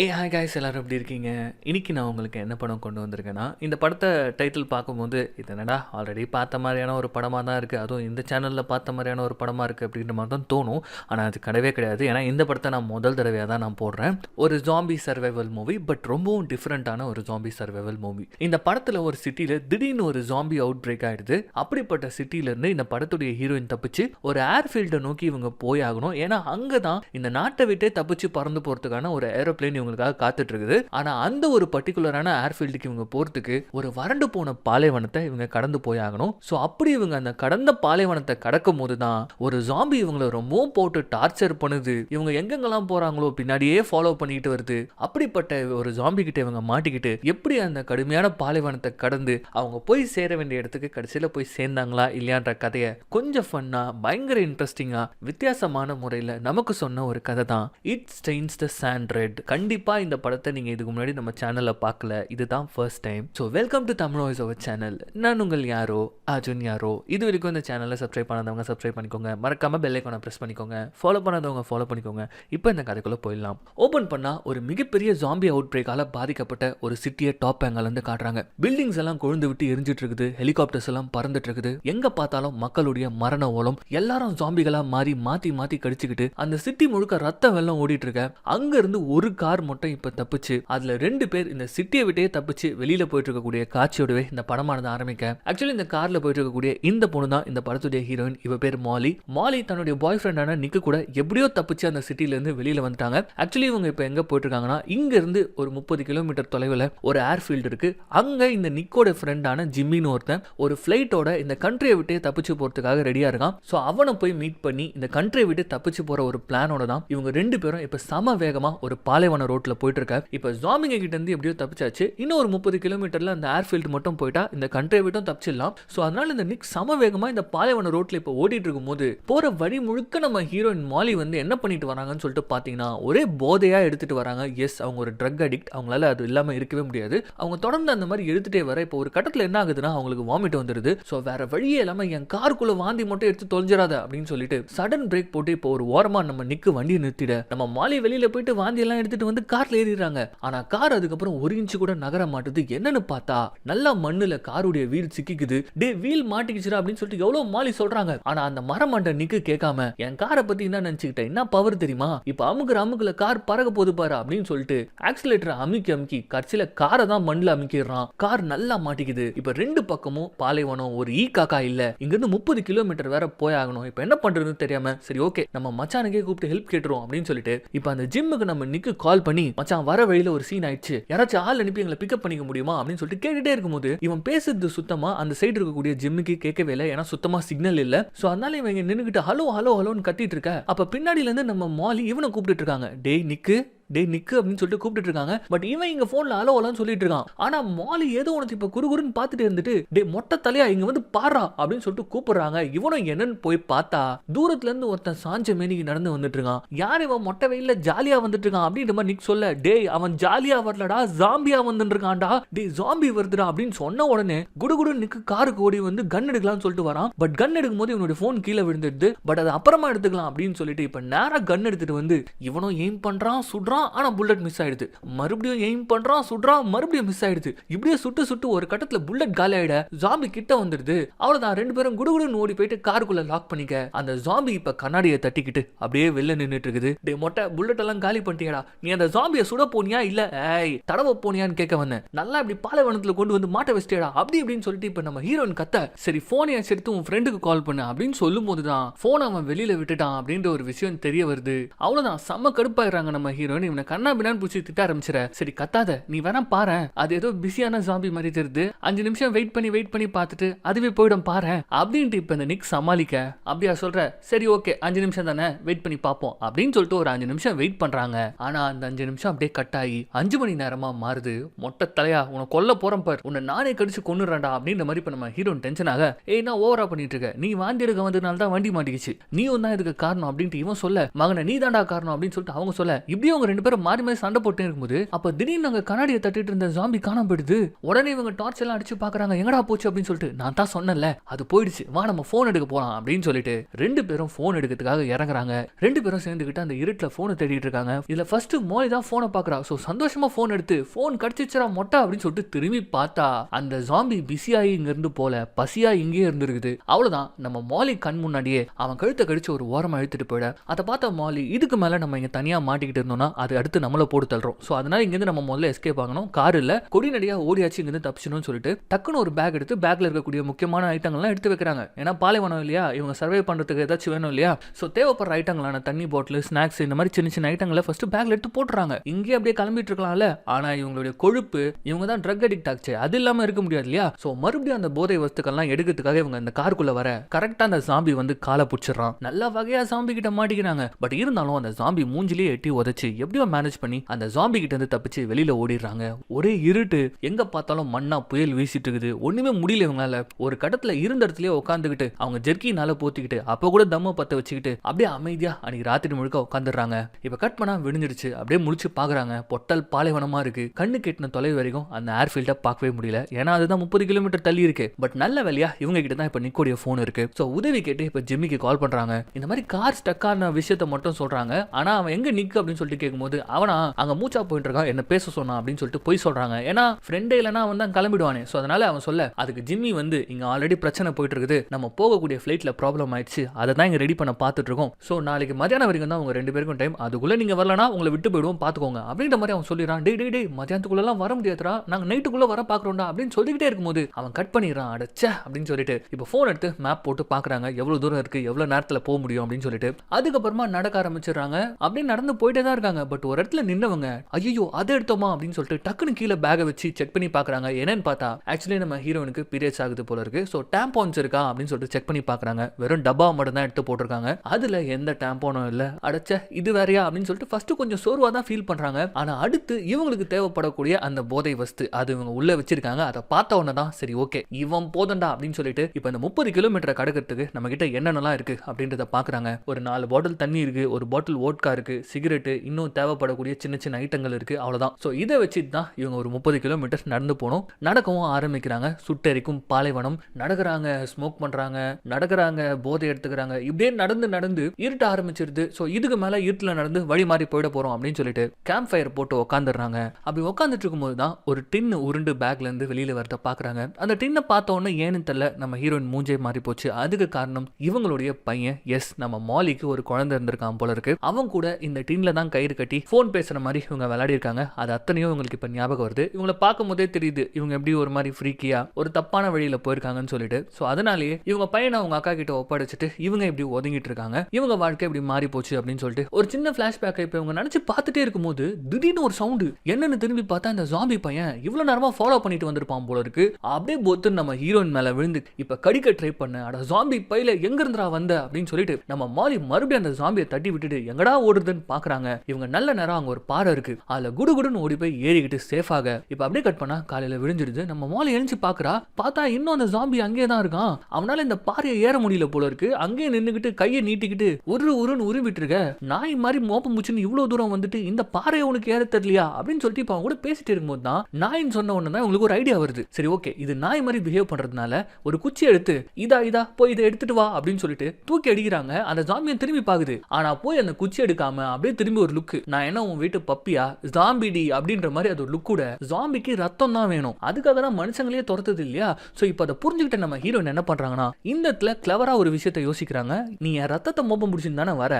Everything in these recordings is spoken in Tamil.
ஏ ஹாய் காய்ஸ் எல்லாரும் எப்படி இருக்கீங்க? இன்னைக்கு நான் உங்களுக்கு என்ன படம் கொண்டு வந்திருக்கேன்னா இந்த படத்தை டைட்டில் பார்க்கும்போது இது என்னடா ஆல்ரெடி பார்த்த மாதிரியான ஒரு படமாக தான் இருக்குது அதுவும் இந்த சேனலில் பார்த்த மாதிரியான ஒரு படமாக இருக்குது அப்படின்ற மாதிரி தான் தோணும். ஆனால் அது கிடையவே கிடையாது. ஏன்னா இந்த படத்தை நான் முதல் தடவையாக தான் நான் போடுறேன். ஒரு ஜாம்பி சர்வைவல் மூவி பட் ரொம்பவும் டிஃப்ரெண்ட்டான ஒரு ஜாம்பி சர்வைவல் மூவி இந்த படத்தில் ஒரு சிட்டியில் திடீர்னு ஒரு ஜாம்பி அவுட் பிரேக் ஆகிடுது அப்படிப்பட்ட சிட்டியிலேருந்து இந்த படத்துடைய ஹீரோயின் தப்பிச்சு ஒரு ஏர்ஃபீல்டை நோக்கி இவங்க போய் ஆகணும். ஏன்னா அங்கே தான் இந்த நாட்டை விட்டே தப்பிச்சு பறந்து போகிறதுக்கான ஒரு ஏரோப்ளேன் இவங்களுக்காக காத்துட்டு இருக்குது ஆனால் அந்த ஒரு பர்டிகுலரான ஏர்ஃபீல்டுக்கு இவங்க போகிறதுக்கு ஒரு வறண்டு போன பாலைவனத்தை இவங்க கடந்து போய் ஆகணும் ஸோ அப்படி இவங்க அந்த கடந்த பாலைவனத்தை கடக்கும் போது தான் ஒரு ஜாம்பி இவங்களை ரொம்பவும் போட்டு டார்ச்சர் பண்ணுது. இவங்க எங்கெங்கெல்லாம் போகிறாங்களோ பின்னாடியே ஃபாலோ பண்ணிக்கிட்டு வருது. அப்படிப்பட்ட ஒரு ஜாம்பி கிட்ட இவங்க மாட்டிக்கிட்டு எப்படி அந்த கடுமையான பாலைவனத்தை கடந்து அவங்க போய் சேர வேண்டிய இடத்துக்கு கடைசியில் போய் சேர்ந்தாங்களா இல்லையான்ற கதையை கொஞ்சம் ஃபன்னாக பயங்கர இன்ட்ரெஸ்டிங்காக வித்தியாசமான முறையில் நமக்கு சொன்ன ஒரு கதை தான். It stains the sand red கண்டிப்பாக இந்த படத்தை நீங்கள் இதுக்கு முன்னாடி நம்ம சேனலில் பார்க்கல. இதுதான் first time so welcome to Tamil voice over channel நான் உங்கள் யாரோ? அர்ஜுன் யாரோ? இது வரைக்கும் இந்த சேனலில் சப்ஸ்கிரைப் பண்ணாதவங்க சப்ஸ்கிரைப் பண்ணிக்கோங்க. மறக்காம பெல்லைக்கான ப்ரெஸ் பண்ணிக்கோங்க. ஃபாலோ பண்ணாதவங்க ஃபாலோ பண்ணிக்கோங்க. இப்போ இந்த கதைக்குள்ளே போயிடலாம். ஓப்பன் பண்ணால் ஒரு மிகப்பெரிய ஜாம்பி அவுட் பிரேக்கால பாதிக்கப்பட்ட ஒரு சிட்டியை டாப் இருந்து காட்டுறாங்க. பில்டிங்ஸ் எல்லாம் கொழுந்து விட்டு எரிஞ்சிட்டு இருக்குது. ஹெலிகாப்டர்ஸ் எல்லாம் பறந்துட்டு இருக்குது. எங்க பார்த்தாலும் மக்களுடைய மரண ஓலம். எல்லாரும் ஜாம்பிகளா மாறி மாத்தி மாத்தி கடிச்சுக்கிட்டு அந்த சிட்டி முழுக்க ரத்த வெள்ளம் ஓடிட்டு இருக்க. அங்க இருந்து ஒரு கார் மட்டும் இப்ப தப்பிச்சு அதுல ரெண்டு பேர் இந்த சிட்டியை விட்டே தப்பிச்சு வெளியில போயிட்டு இருக்கக்கூடிய காட்சியோடவே இந்த படமானது ஆரம்பிக்க. ஆக்சுவலி இந்த கார்ல போயிட்டு இருக்கக்கூடிய இந்த பொண்ணு தான் இந்த படத்துடைய ஹீரோயின் இவ பேர் மாலி. மாலி தன்னுடைய பாய் ஃப்ரெண்டான நிக்கு கூட எப்படியோ தப்பிச்சு அந்த சிட்டில இருந்து வெளியில வந்துட்டாங்க. ஆக்சுவலி இவங்க இப்ப எங்க போயிட்டு இருக்காங்கன்னா இங்க இருந்து ஒரு முப்பது கிலோமீட்டர் தொலைவில் ஒரு ஏர்ஃபீல்டு இருக்கு. அங்க இந்த நிக்கோட ஃப்ரெண்டான ஜிம்மின்னு ஒருத்தன் ஒரு ஃப்ளைட்டோட இந்த கண்ட்ரியை விட்டே தப்பிச்சு போறதுக்காக ரெடியா இருக்கான். ஸோ அவனை போய் மீட் பண்ணி இந்த கண்ட்ரியை விட்டு தப்பிச்சு போற ஒரு பிளானோட தான் இவங்க ரெண்டு பேரும் இப்ப சம வேகமா ஒரு பாலைவன ரோட்ல போயிட்டு இருக்க இப்ப ஜாமிங்க கிட்ட இருந்து எப்படியோ தப்பிச்சாச்சு. இன்னும் ஒரு முப்பது கிலோமீட்டர்ல அந்த ஏர்ஃபீல்டு மட்டும் போயிட்டா இந்த கண்ட்ரியை விட்டும் தப்பிச்சிடலாம். ஸோ அதனால இந்த நிக் சம வேகமாக இந்த பாலைவன ரோட்ல இப்போ ஓடிட்டு இருக்கும்போது போற வழி முழுக்க நம்ம ஹீரோயின் மாலி வந்து என்ன பண்ணிட்டு வராங்கன்னு சொல்லிட்டு பாத்தீங்கன்னா ஒரே போதையா எடுத்துட்டு வராங்க. எஸ் அவங்க ஒரு ட்ரக் அடிக்ட் அவங்களால அது இல்லாம இருக்கவே முடியாது. அவங்க தொடர்ந்து அந்த மாதிரி எடுத்துட்டே வர இப்போ ஒரு கட்டத்துல என்ன ஆகுதுன்னா அவங்களுக்கு வாமிட் வந்துருது. ஸோ வேற வழியே இல்லாம என் காருக்குள்ள வாந்தி மட்டும் எடுத்து தொலைஞ்சிடாத அப்படின்னு சொல்லிட்டு சடன் பிரேக் போட்டு இப்போ ஒரு ஓரமா நம்ம நிக்கு வண்டியை நிறுத்திட நம்ம மாலி வெளியில போயிட்டு வாந்தி எல்லாம் எடுத்துட்டு வந்து வந்து கார்ல ஏறிடுறாங்க. ஆனா கார் அதுக்கப்புறம் ஒரு இன்ச்சு கூட நகர மாட்டுது. என்னன்னு பார்த்தா நல்லா மண்ணுல காருடைய வீல் சிக்கிக்குது. டே வீல் மாட்டிக்கிச்சுடா அப்படின்னு சொல்லிட்டு எவ்வளவு மாலி சொல்றாங்க. ஆனா அந்த மரமண்ட நிக்கு கேட்காம என் காரை பத்தி என்ன நினைச்சுக்கிட்டேன் என்ன பவர் தெரியுமா? இப்ப அமுக்குற அமுக்குல கார் பறக்க போகுது பாரு அப்படின்னு சொல்லிட்டு ஆக்சிலேட்டரை அமுக்கி அமுக்கி கடைசியில காரை தான் மண்ணில் அமுக்கிடுறான். கார் நல்லா மாட்டிக்குது. இப்ப ரெண்டு பக்கமும் பாலைவனம் ஒரு ஈ காக்கா இல்ல. இங்க இருந்து முப்பது கிலோமீட்டர் வேற போய் ஆகணும். இப்ப என்ன பண்றதுன்னு தெரியாம சரி ஓகே நம்ம மச்சானுக்கே கூப்பிட்டு ஹெல்ப் கேட்டுருவோம் அப்படின்னு சொல்லிட்டு இப்ப அந்த ஜிம்முக்கு நம்ம நிக்கு கால் பண்ணி மச்சான் வர வழியில ஒரு சீன் ஆயிடுச்சு. யாராச்சும் ஆள் அனுப்பி எங்களை பிக்கப் பண்ணிக்க முடியுமா? அப்படின்னு சொல்லிட்டு கேட்டுட்டே இருக்கும்போது இவன் பேசுறது சுத்தமா அந்த சைடு இருக்கக்கூடிய ஜிம்முக்கு கேட்கவே இல்லை. ஏன்னா சுத்தமா சிக்னல் இல்ல. சோ அதனால இவங்க நின்னுகிட்டு ஹலோ ஹலோ ஹலோன்னு கத்திட்டு இருக்க? அப்ப பின்னாடில இருந்து நம்ம மாலி இவனை கூப்பிட்டு இருக்காங்க. டேய் நிக்கு. டேய் நிக்கு அப்படின்னு சொல்லிட்டு கூப்பிட்டு இருக்காங்க. பட் இவன் இங்க போன்ல அலோ அலோன்னு சொல்லிட்டு இருக்கான். ஆனா மாலி ஏதோ உனக்கு இப்ப குறுகுறுன்னு பாத்துட்டு இருந்துட்டு டே மொட்டை தலையா இங்க வந்து பாரா அப்படின்னு சொல்லிட்டு கூப்பிடுறாங்க. இவனும் என்னன்னு போய் பார்த்தா தூரத்துல இருந்து ஒருத்தன் சாஞ்ச மேனிக்கு நடந்து வந்துட்டு இருக்கான். யார் இவன்? மொட்டை வெயில ஜாலியா வந்துட்டு இருக்கான் அப்படின்ற மாதிரி நிக் சொல்ல டேய் அவன் ஜாலியா வரலடா ஜாம்பியா வந்துட்டு இருக்கான்டா. டே ஜாம்பி வருதுடா அப்படின்னு சொன்ன உடனே குடுகுடு நிக்கு காருக்கு ஓடி வந்து கன் எடுக்கலாம்னு சொல்லிட்டு வரான். பட் கன் எடுக்கும் போது இவனுடைய போன் கீழே விழுந்துடுது. பட் அது அப்புறமா எடுத்துக்கலாம் அப்படின்னு சொல்லிட்டு இப்ப நேரா கன் எடுத்துட்டு வந்து இவனும் எய்ம் பண்றான் சுடுறான் ஆனா புல்லட் மிஸ் ஆயிடுது. மறுபடியும் எய்ம் பண்றான் சுடுறான் மறுபடியும் மிஸ் ஆயிடுது. இப்படியே சுட்டு சுட்டு ஒரு கட்டத்துல புல்லட் காலி ஆயிட ஜாம்பி கிட்ட வந்துடுது. அவ்வளவுதான் ரெண்டு பேரும் குடுகுடுன்னு ஓடி போயிட்டு காருக்குள்ள லாக் பண்ணிக்க. அந்த ஜாம்பி இப்ப கண்ணாடியை தட்டிக்கிட்டு அப்படியே வெளில நின்னுட்டு இருக்குது. டே மொட்டை புல்லட் எல்லாம் காலி பண்ணிட்டியாடா. நீ அந்த ஜாம்பியை சுட போனியா இல்ல? ஏய் தடவ போனியான்னு கேட்க வந்தேன். நல்லா இப்படி பாலைவனத்துல கொண்டு வந்து மாட்ட வச்சிட்டியாடா. அப்படி இப்படின்னு சொல்லிட்டு இப்ப நம்ம ஹீரோயின் கத்த சரி போனை எடுத்து உன் ஃப்ரெண்டுக்கு கால் பண்ணு அப்படின்னு சொல்லும் போதுதான் ஃபோன் அவன் வெளியில விட்டுட்டான் அப்படின்ற ஒரு விஷயம் தெரிய வருது. அவ்வளவுதான் செம்ம கடுப்பாயிடுறாங்க நம்ம ஹீரோயின் இவனை கண்ணா பின்னான்னு பிடிச்சி திட்ட ஆரம்பிச்சிட சரி கத்தாத. நீ வேணா பாரு அது ஏதோ பிஸியான ஜாம்பி மாதிரி தெரியுது அஞ்சு நிமிஷம் வெயிட் பண்ணி வெயிட் பண்ணி பார்த்துட்டு அதுவே போயிடும் பாரு அப்படின்ட்டு இப்ப இந்த நிக் சமாளிக்க. அப்படியா சொல்ற? சரி ஓகே அஞ்சு நிமிஷம் தானே. வெயிட் பண்ணி பார்ப்போம். அப்படின்னு சொல்லிட்டு ஒரு அஞ்சு நிமிஷம் வெயிட் பண்றாங்க. ஆனா அந்த அஞ்சு நிமிஷம் அப்படியே கட் ஆகி அஞ்சு மணி நேரமா மாறுது. மொட்டை தலையா உன கொல்ல போறோம் பார். உன்னை நானே கடிச்சு கொண்டுறேன்டா அப்படின்ற மாதிரி இப்ப நம்ம ஹீரோன் டென்ஷன் ஆக ஏய் நான் ஓவரா பண்ணிட்டு இருக்க? நீ வாந்தி எடுக்க வந்ததுனால தான் வண்டி மாட்டிக்கிச்சு. நீ தான் இதுக்கு காரணம். அப்படின்ட்டு இவன் சொல்ல மகனை நீ தாண்டா காரணம். அப்படின்னு சொல்லிட்டு அவங்க சொல்ல இப்படியும் அவங்க ரெண்டு பேரும் மாறி மாறி சண்டை போட்டே இருக்கும்போது அப்ப திடீர்னு அங்க கண்ணாடியை தட்டிட்டு இருந்த ஜாம்பி காணாம போயிடுது. உடனே இவங்க டார்ச் எல்லாம் அடிச்சு பாக்குறாங்க. எங்கடா போச்சு அப்படின்னு சொல்லிட்டு நான் தான் சொன்னேன்ல அது போயிடுச்சு. வா நம்ம போன் எடுக்க போலாம் அப்படின்னு சொல்லிட்டு ரெண்டு பேரும் போன் எடுக்கிறதுக்காக இறங்குறாங்க. ரெண்டு பேரும் சேர்ந்துக்கிட்டு அந்த இருட்டுல போனை தேடிட்டு இருக்காங்க. இதுல ஃபர்ஸ்ட் மோலி தான் போனை பாக்குறா. சோ சந்தோஷமா போன் எடுத்து போன் கடிச்சிச்சரா மொட்டை அப்படின்னு சொல்லிட்டு திரும்பி பார்த்தா அந்த ஜாம்பி பிஸியாகி இங்க இருந்து போல பசியா இங்கேயே இருந்திருக்குது. அவ்வளவுதான். நம்ம மாலி கண் முன்னாடியே அவன் கழுத்தை கடிச்சு ஒரு ஓரமா இழுத்துட்டு போயிட. அதை பார்த்த மாலி இதுக்கு மேல நம்ம இங்க தனியா மாட்டிக்கிட்டு இருந்தோம்னா அது அடுத்து நம்மளை போட்டு தள்ளுறோம். ஸோ அதனால இங்கேருந்து நம்ம முதல்ல எஸ்கேப் ஆகணும். கார் இல்லை கொடி நடியா ஓடியாச்சு இங்கேருந்து தப்பிச்சணும்னு சொல்லிட்டு டக்குன்னு ஒரு பேக் எடுத்து பேக்கில் இருக்கக்கூடிய முக்கியமான ஐட்டங்கள்லாம் எடுத்து வைக்கிறாங்க. ஏன்னா பாலைவனம் இல்லையா? இவங்க சர்வே பண்ணுறதுக்கு ஏதாச்சும் வேணும் இல்லையா? ஸோ தேவைப்படுற ஐட்டங்களான தண்ணி பாட்டில் ஸ்நாக்ஸ் இந்த மாதிரி சின்ன சின்ன ஐட்டங்களை ஃபஸ்ட்டு பேக்கில் எடுத்து போட்டுறாங்க. இங்கேயே அப்படியே கிளம்பிட்டு இருக்கலாம்ல? ஆனால் இவங்களுடைய கொழுப்பு இவங்க தான் ட்ரக் அடிக்ட் ஆச்சு. அது இல்லாமல் இருக்க முடியாது இல்லையா? ஸோ மறுபடியும் அந்த போதை வஸ்துக்கள்லாம் எடுக்கிறதுக்காக இவங்க இந்த காருக்குள்ளே வர கரெக்டாக அந்த சாம்பி வந்து காலை பிடிச்சிடறான். நல்ல வகையாக சாம்பி கிட்ட மாட்டிக்கிறாங்க. பட் இருந்தாலும் அந்த சாம்பி மூஞ்சிலேயே எட்டி உதச்சு எப்படி எப்படியோ மேனேஜ் பண்ணி அந்த ஜாம்பி கிட்ட இருந்து தப்பிச்சு வெளியில ஓடிடுறாங்க. ஒரே இருட்டு. எங்க பார்த்தாலும் மண்ணா புயல் வீசிட்டு இருக்குது. ஒண்ணுமே முடியல இவங்களால. ஒரு கடத்துல இருந்த இடத்துலயே உட்காந்துக்கிட்டு அவங்க ஜெர்க்கினால போத்திக்கிட்டு அப்ப கூட தம்ம பத்த வச்சுக்கிட்டு அப்படியே அமைதியா அன்னைக்கு ராத்திரி முழுக்க உட்காந்துடுறாங்க இப்ப கட் பண்ணா விழுந்துருச்சு அப்படியே முழிச்சு பாக்குறாங்க. பொட்டல் பாலைவனமா இருக்கு. கண்ணு கெட்டின தொலைவு வரைக்கும் அந்த ஏர்ஃபீல்ட பார்க்கவே முடியல. ஏன்னா அதுதான் முப்பது கிலோமீட்டர் தள்ளி இருக்கு. பட் நல்ல வேலையா இவங்க கிட்ட தான் இப்ப நிக்கோடைய போன் இருக்கு. சோ உதவி கேட்டு இப்ப ஜிம்மிக்கு கால் பண்றாங்க. இந்த மாதிரி கார் ஸ்டக் ஆன விஷயத்த மட்டும் சொல்றாங்க. ஆனா அவன் எங்க நிக்கு அப்படின்னு சொல்லிட்டு கேட்கும்போது அவனா அங்க மூச்சா போயிட்டு இருக்கான் என்ன பேச சொன்னான்? அப்படின்னு சொல்லிட்டு போய் சொல்றாங்க. ஏன்னா ஃப்ரெண்டே இல்லைனா அவன் தான் கிளம்பிடுவானே. சோ அதனால அவன் சொல்ல அதுக்கு ஜிம்மி வந்து இங்க ஆல்ரெடி பிரச்சனை போயிட்டு இருக்குது நம்ம போகக்கூடிய ஃபிளைட்ல ப்ராப்ளம் ஆயிடுச்சு. அதை தான் இங்க ரெடி பண்ண பார்த்துட்டு இருக்கோம் சோ நாளைக்கு மதியானம் வரைக்கும் தான் உங்க ரெண்டு பேருக்கும் டைம் அதுக்குள்ள நீங்க வரலனா உங்களை விட்டு போயிடுவோம். பாத்துக்கோங்க. அப்படின்ற மாதிரி அவன் சொல்லிடுறான். டே டேய் டே மதியானத்துக்குள்ளலாம் வர முடியாதுடா. நாங்க நைட்டுக்குள்ள வர பாக்குறோம்டா. அப்படின்னு சொல்லிக்கிட்டே இருக்கும்போது அவன் கட் பண்ணிடுறான். அடைச்சே அப்படின்னு சொல்லிட்டு இப்போ ஃபோன் எடுத்து மேப் போட்டு பாக்குறாங்க. எவ்வளவு தூரம் இருக்கு? எவ்வளவு நேரத்துல போக முடியும்? அப்படின்னு சொல்லிட்டு அதுக்கப்புறமா நடக்க ஆரம்பிச்சிடுறாங்க. அப்படியே நடந்து போயிட்டே தான் இருக்காங்க. பட் ஒரு இடத்துல நின்னவங்க ஐயோ அதை எடுத்தோமா? அப்படின்னு சொல்லிட்டு டக்குன்னு கீழே பேகை வச்சு செக் பண்ணி பார்க்குறாங்க என்னன்னு பார்த்தா ஆக்சுவலி நம்ம ஹீரோனுக்கு பீரியட்ஸ் ஆகுது போல இருக்கு. ஸோ டேம்பான்ஸ் இருக்கா? அப்படின்னு சொல்லிட்டு செக் பண்ணி பாக்குறாங்க. வெறும் டப்பா மட்டும் தான் எடுத்து போட்டிருக்காங்க. அதில் எந்த டேம்போனும் இல்லை. அடைச்ச இது வேறையா? அப்படின்னு சொல்லிட்டு ஃபர்ஸ்ட் கொஞ்சம் சோர்வாக தான் ஃபீல் பண்ணுறாங்க ஆனால் அடுத்து இவங்களுக்கு தேவைப்படக்கூடிய அந்த போதை வஸ்து அது இவங்க உள்ள வச்சிருக்காங்க. அதை பார்த்த உடனே தான் சரி ஓகே இவன் போதண்டா அப்படின்னு சொல்லிட்டு இப்போ இந்த முப்பது கிலோமீட்டரை கடக்கிறதுக்கு நம்ம கிட்ட என்னென்னலாம் இருக்கு அப்படின்றத பாக்குறாங்க. ஒரு நாலு பாட்டில் தண்ணி இருக்கு ஒரு பாட்டில் ஓட்கா இருக்கு சிகரெட்டு இன்னும் தேவைப்படக்கூடிய சின்ன சின்ன ஐட்டங்கள் இருக்குது அவ்வளோதான் ஸோ இதை வச்சு தான் இவங்க ஒரு முப்பது கிலோமீட்டர் நடந்து போகணும் நடக்கவும் ஆரம்பிக்கிறாங்க. சுட்டெரிக்கும் பாலைவனம். நடக்கிறாங்க ஸ்மோக் பண்ணுறாங்க நடக்கிறாங்க போதை எடுத்துக்கிறாங்க. இப்படியே நடந்து நடந்து இருட்ட ஆரம்பிச்சிருது. ஸோ இதுக்கு மேலே இருட்டில் நடந்து வழி மாறி போயிட போகிறோம் அப்படின்னு சொல்லிட்டு கேம்ப் ஃபயர் போட்டு உட்காந்துடுறாங்க அப்படி உட்காந்துட்டு இருக்கும்போது தான் ஒரு டின்னு உருண்டு பேக்லேருந்து வெளியில் வரத பார்க்குறாங்க அந்த டின்னை பார்த்த உடனே ஏன்னு தெரில நம்ம ஹீரோயின் மூஞ்சே மாறி போச்சு. அதுக்கு காரணம் இவங்களுடைய பையன் எஸ் நம்ம மாலிக்கு ஒரு குழந்தை இருந்திருக்கான் போல இருக்கு. அவன் கூட இந்த டின்ல தான் கயிறு கட்டி ஃபோன் பேசுற மாதிரி இவங்க விளையாடி இருக்காங்க அது அத்தனையும் இவங்களுக்கு இப்ப ஞாபகம் வருது. இவங்களை பார்க்கும் போதே தெரியுது இவங்க எப்படி ஒரு மாதிரி ஃப்ரீக்கியா ஒரு தப்பான வழியில போயிருக்காங்கன்னு சொல்லிட்டு. ஸோ அதனாலேயே இவங்க பையனை அவங்க அக்கா கிட்ட ஒப்படைச்சிட்டு இவங்க இப்படி ஒதுங்கிட்டு இருக்காங்க. இவங்க வாழ்க்கை இப்படி மாறி போச்சு அப்படின்னு சொல்லிட்டு ஒரு சின்ன ஃப்ளாஷ்பேக்கை இப்போ இவங்க நினைச்சு பார்த்துட்டே இருக்கும்போது திடீர்னு ஒரு சவுண்டு என்னன்னு திரும்பி பார்த்தா இந்த ஜாம்பி பையன் இவ்வளோ நேரமா ஃபாலோ பண்ணிட்டு வந்திருப்பான் போல இருக்கு. அப்படியே பொத்து நம்ம ஹீரோயின் மேல விழுந்து இப்ப கடிக்க ட்ரை பண்ண. அட ஜாம்பி பையில எங்க இருந்துடா வந்த? அப்படின்னு சொல்லிட்டு நம்ம மாலி மறுபடியும் அந்த ஜாம்பியை தட்டி விட்டுட்டு எங்கடா ஓடுதுன்னு பாக்குறாங்க. இவங்க நல்ல நேரம் அங்கே ஒரு பாறை இருக்குது அதில் குடு குடுகுடுன்னு ஓடி போய் ஏறிக்கிட்டு சேஃபாக இப்போ அப்படியே கட் பண்ணால் காலையில் விடிஞ்சிடுது நம்ம மாலி எழுந்து பார்க்குறா பார்த்தா இன்னும் அந்த ஜாம்பி அங்கேயே தான் இருக்கான். அவனால் இந்த பாறையை ஏற முடியல போல இருக்கு. அங்கேயே நின்றுக்கிட்டு கையை நீட்டிக்கிட்டு ஒரு உருன்னு உருவிட்டு இருக்க நாய் மாதிரி மோப்ப முச்சுன்னு இவ்வளோ தூரம் வந்துட்டு இந்த பாறையை உனக்கு ஏற தெரியலையா? அப்படின்னு சொல்லிட்டு இப்போ அவங்க கூட பேசிட்டு இருக்கும்போது தான் நாயின்னு சொன்ன உடனே தான் உங்களுக்கு ஒரு ஐடியா வருது. சரி ஓகே இது நாய் மாதிரி பிஹேவ் பண்ணுறதுனால ஒரு குச்சி எடுத்து இதா இதா போய் இதை எடுத்துட்டு வா அப்படின்னு சொல்லிட்டு தூக்கி அடிக்கிறாங்க. அந்த ஜாமியை திரும்பி பார்க்குது ஆனால் போய் அந்த குச்சி எடுக்காம அப்படியே திரும்பி ஒரு லுக்கு நான் என்ன உன் வீட்டு பப்பியா? ஜாம்பிடி அப்படின்ற மாதிரி அது ஒரு லுக்கூட ஜாம்பிக்கு ரத்தம் தான் வேணும். அதுக்காக தான் மனுஷங்களே துரத்துது இல்லையா? சோ இப்போ அதை புரிஞ்சுக்கிட்ட நம்ம ஹீரோயின் என்ன பண்றாங்கன்னா இந்த இடத்துல கிளவரா ஒரு விஷயத்தை யோசிக்கிறாங்க. நீ என் ரத்தத்தை மோப்பம் பிடிச்சிருந்தானே தானே வர?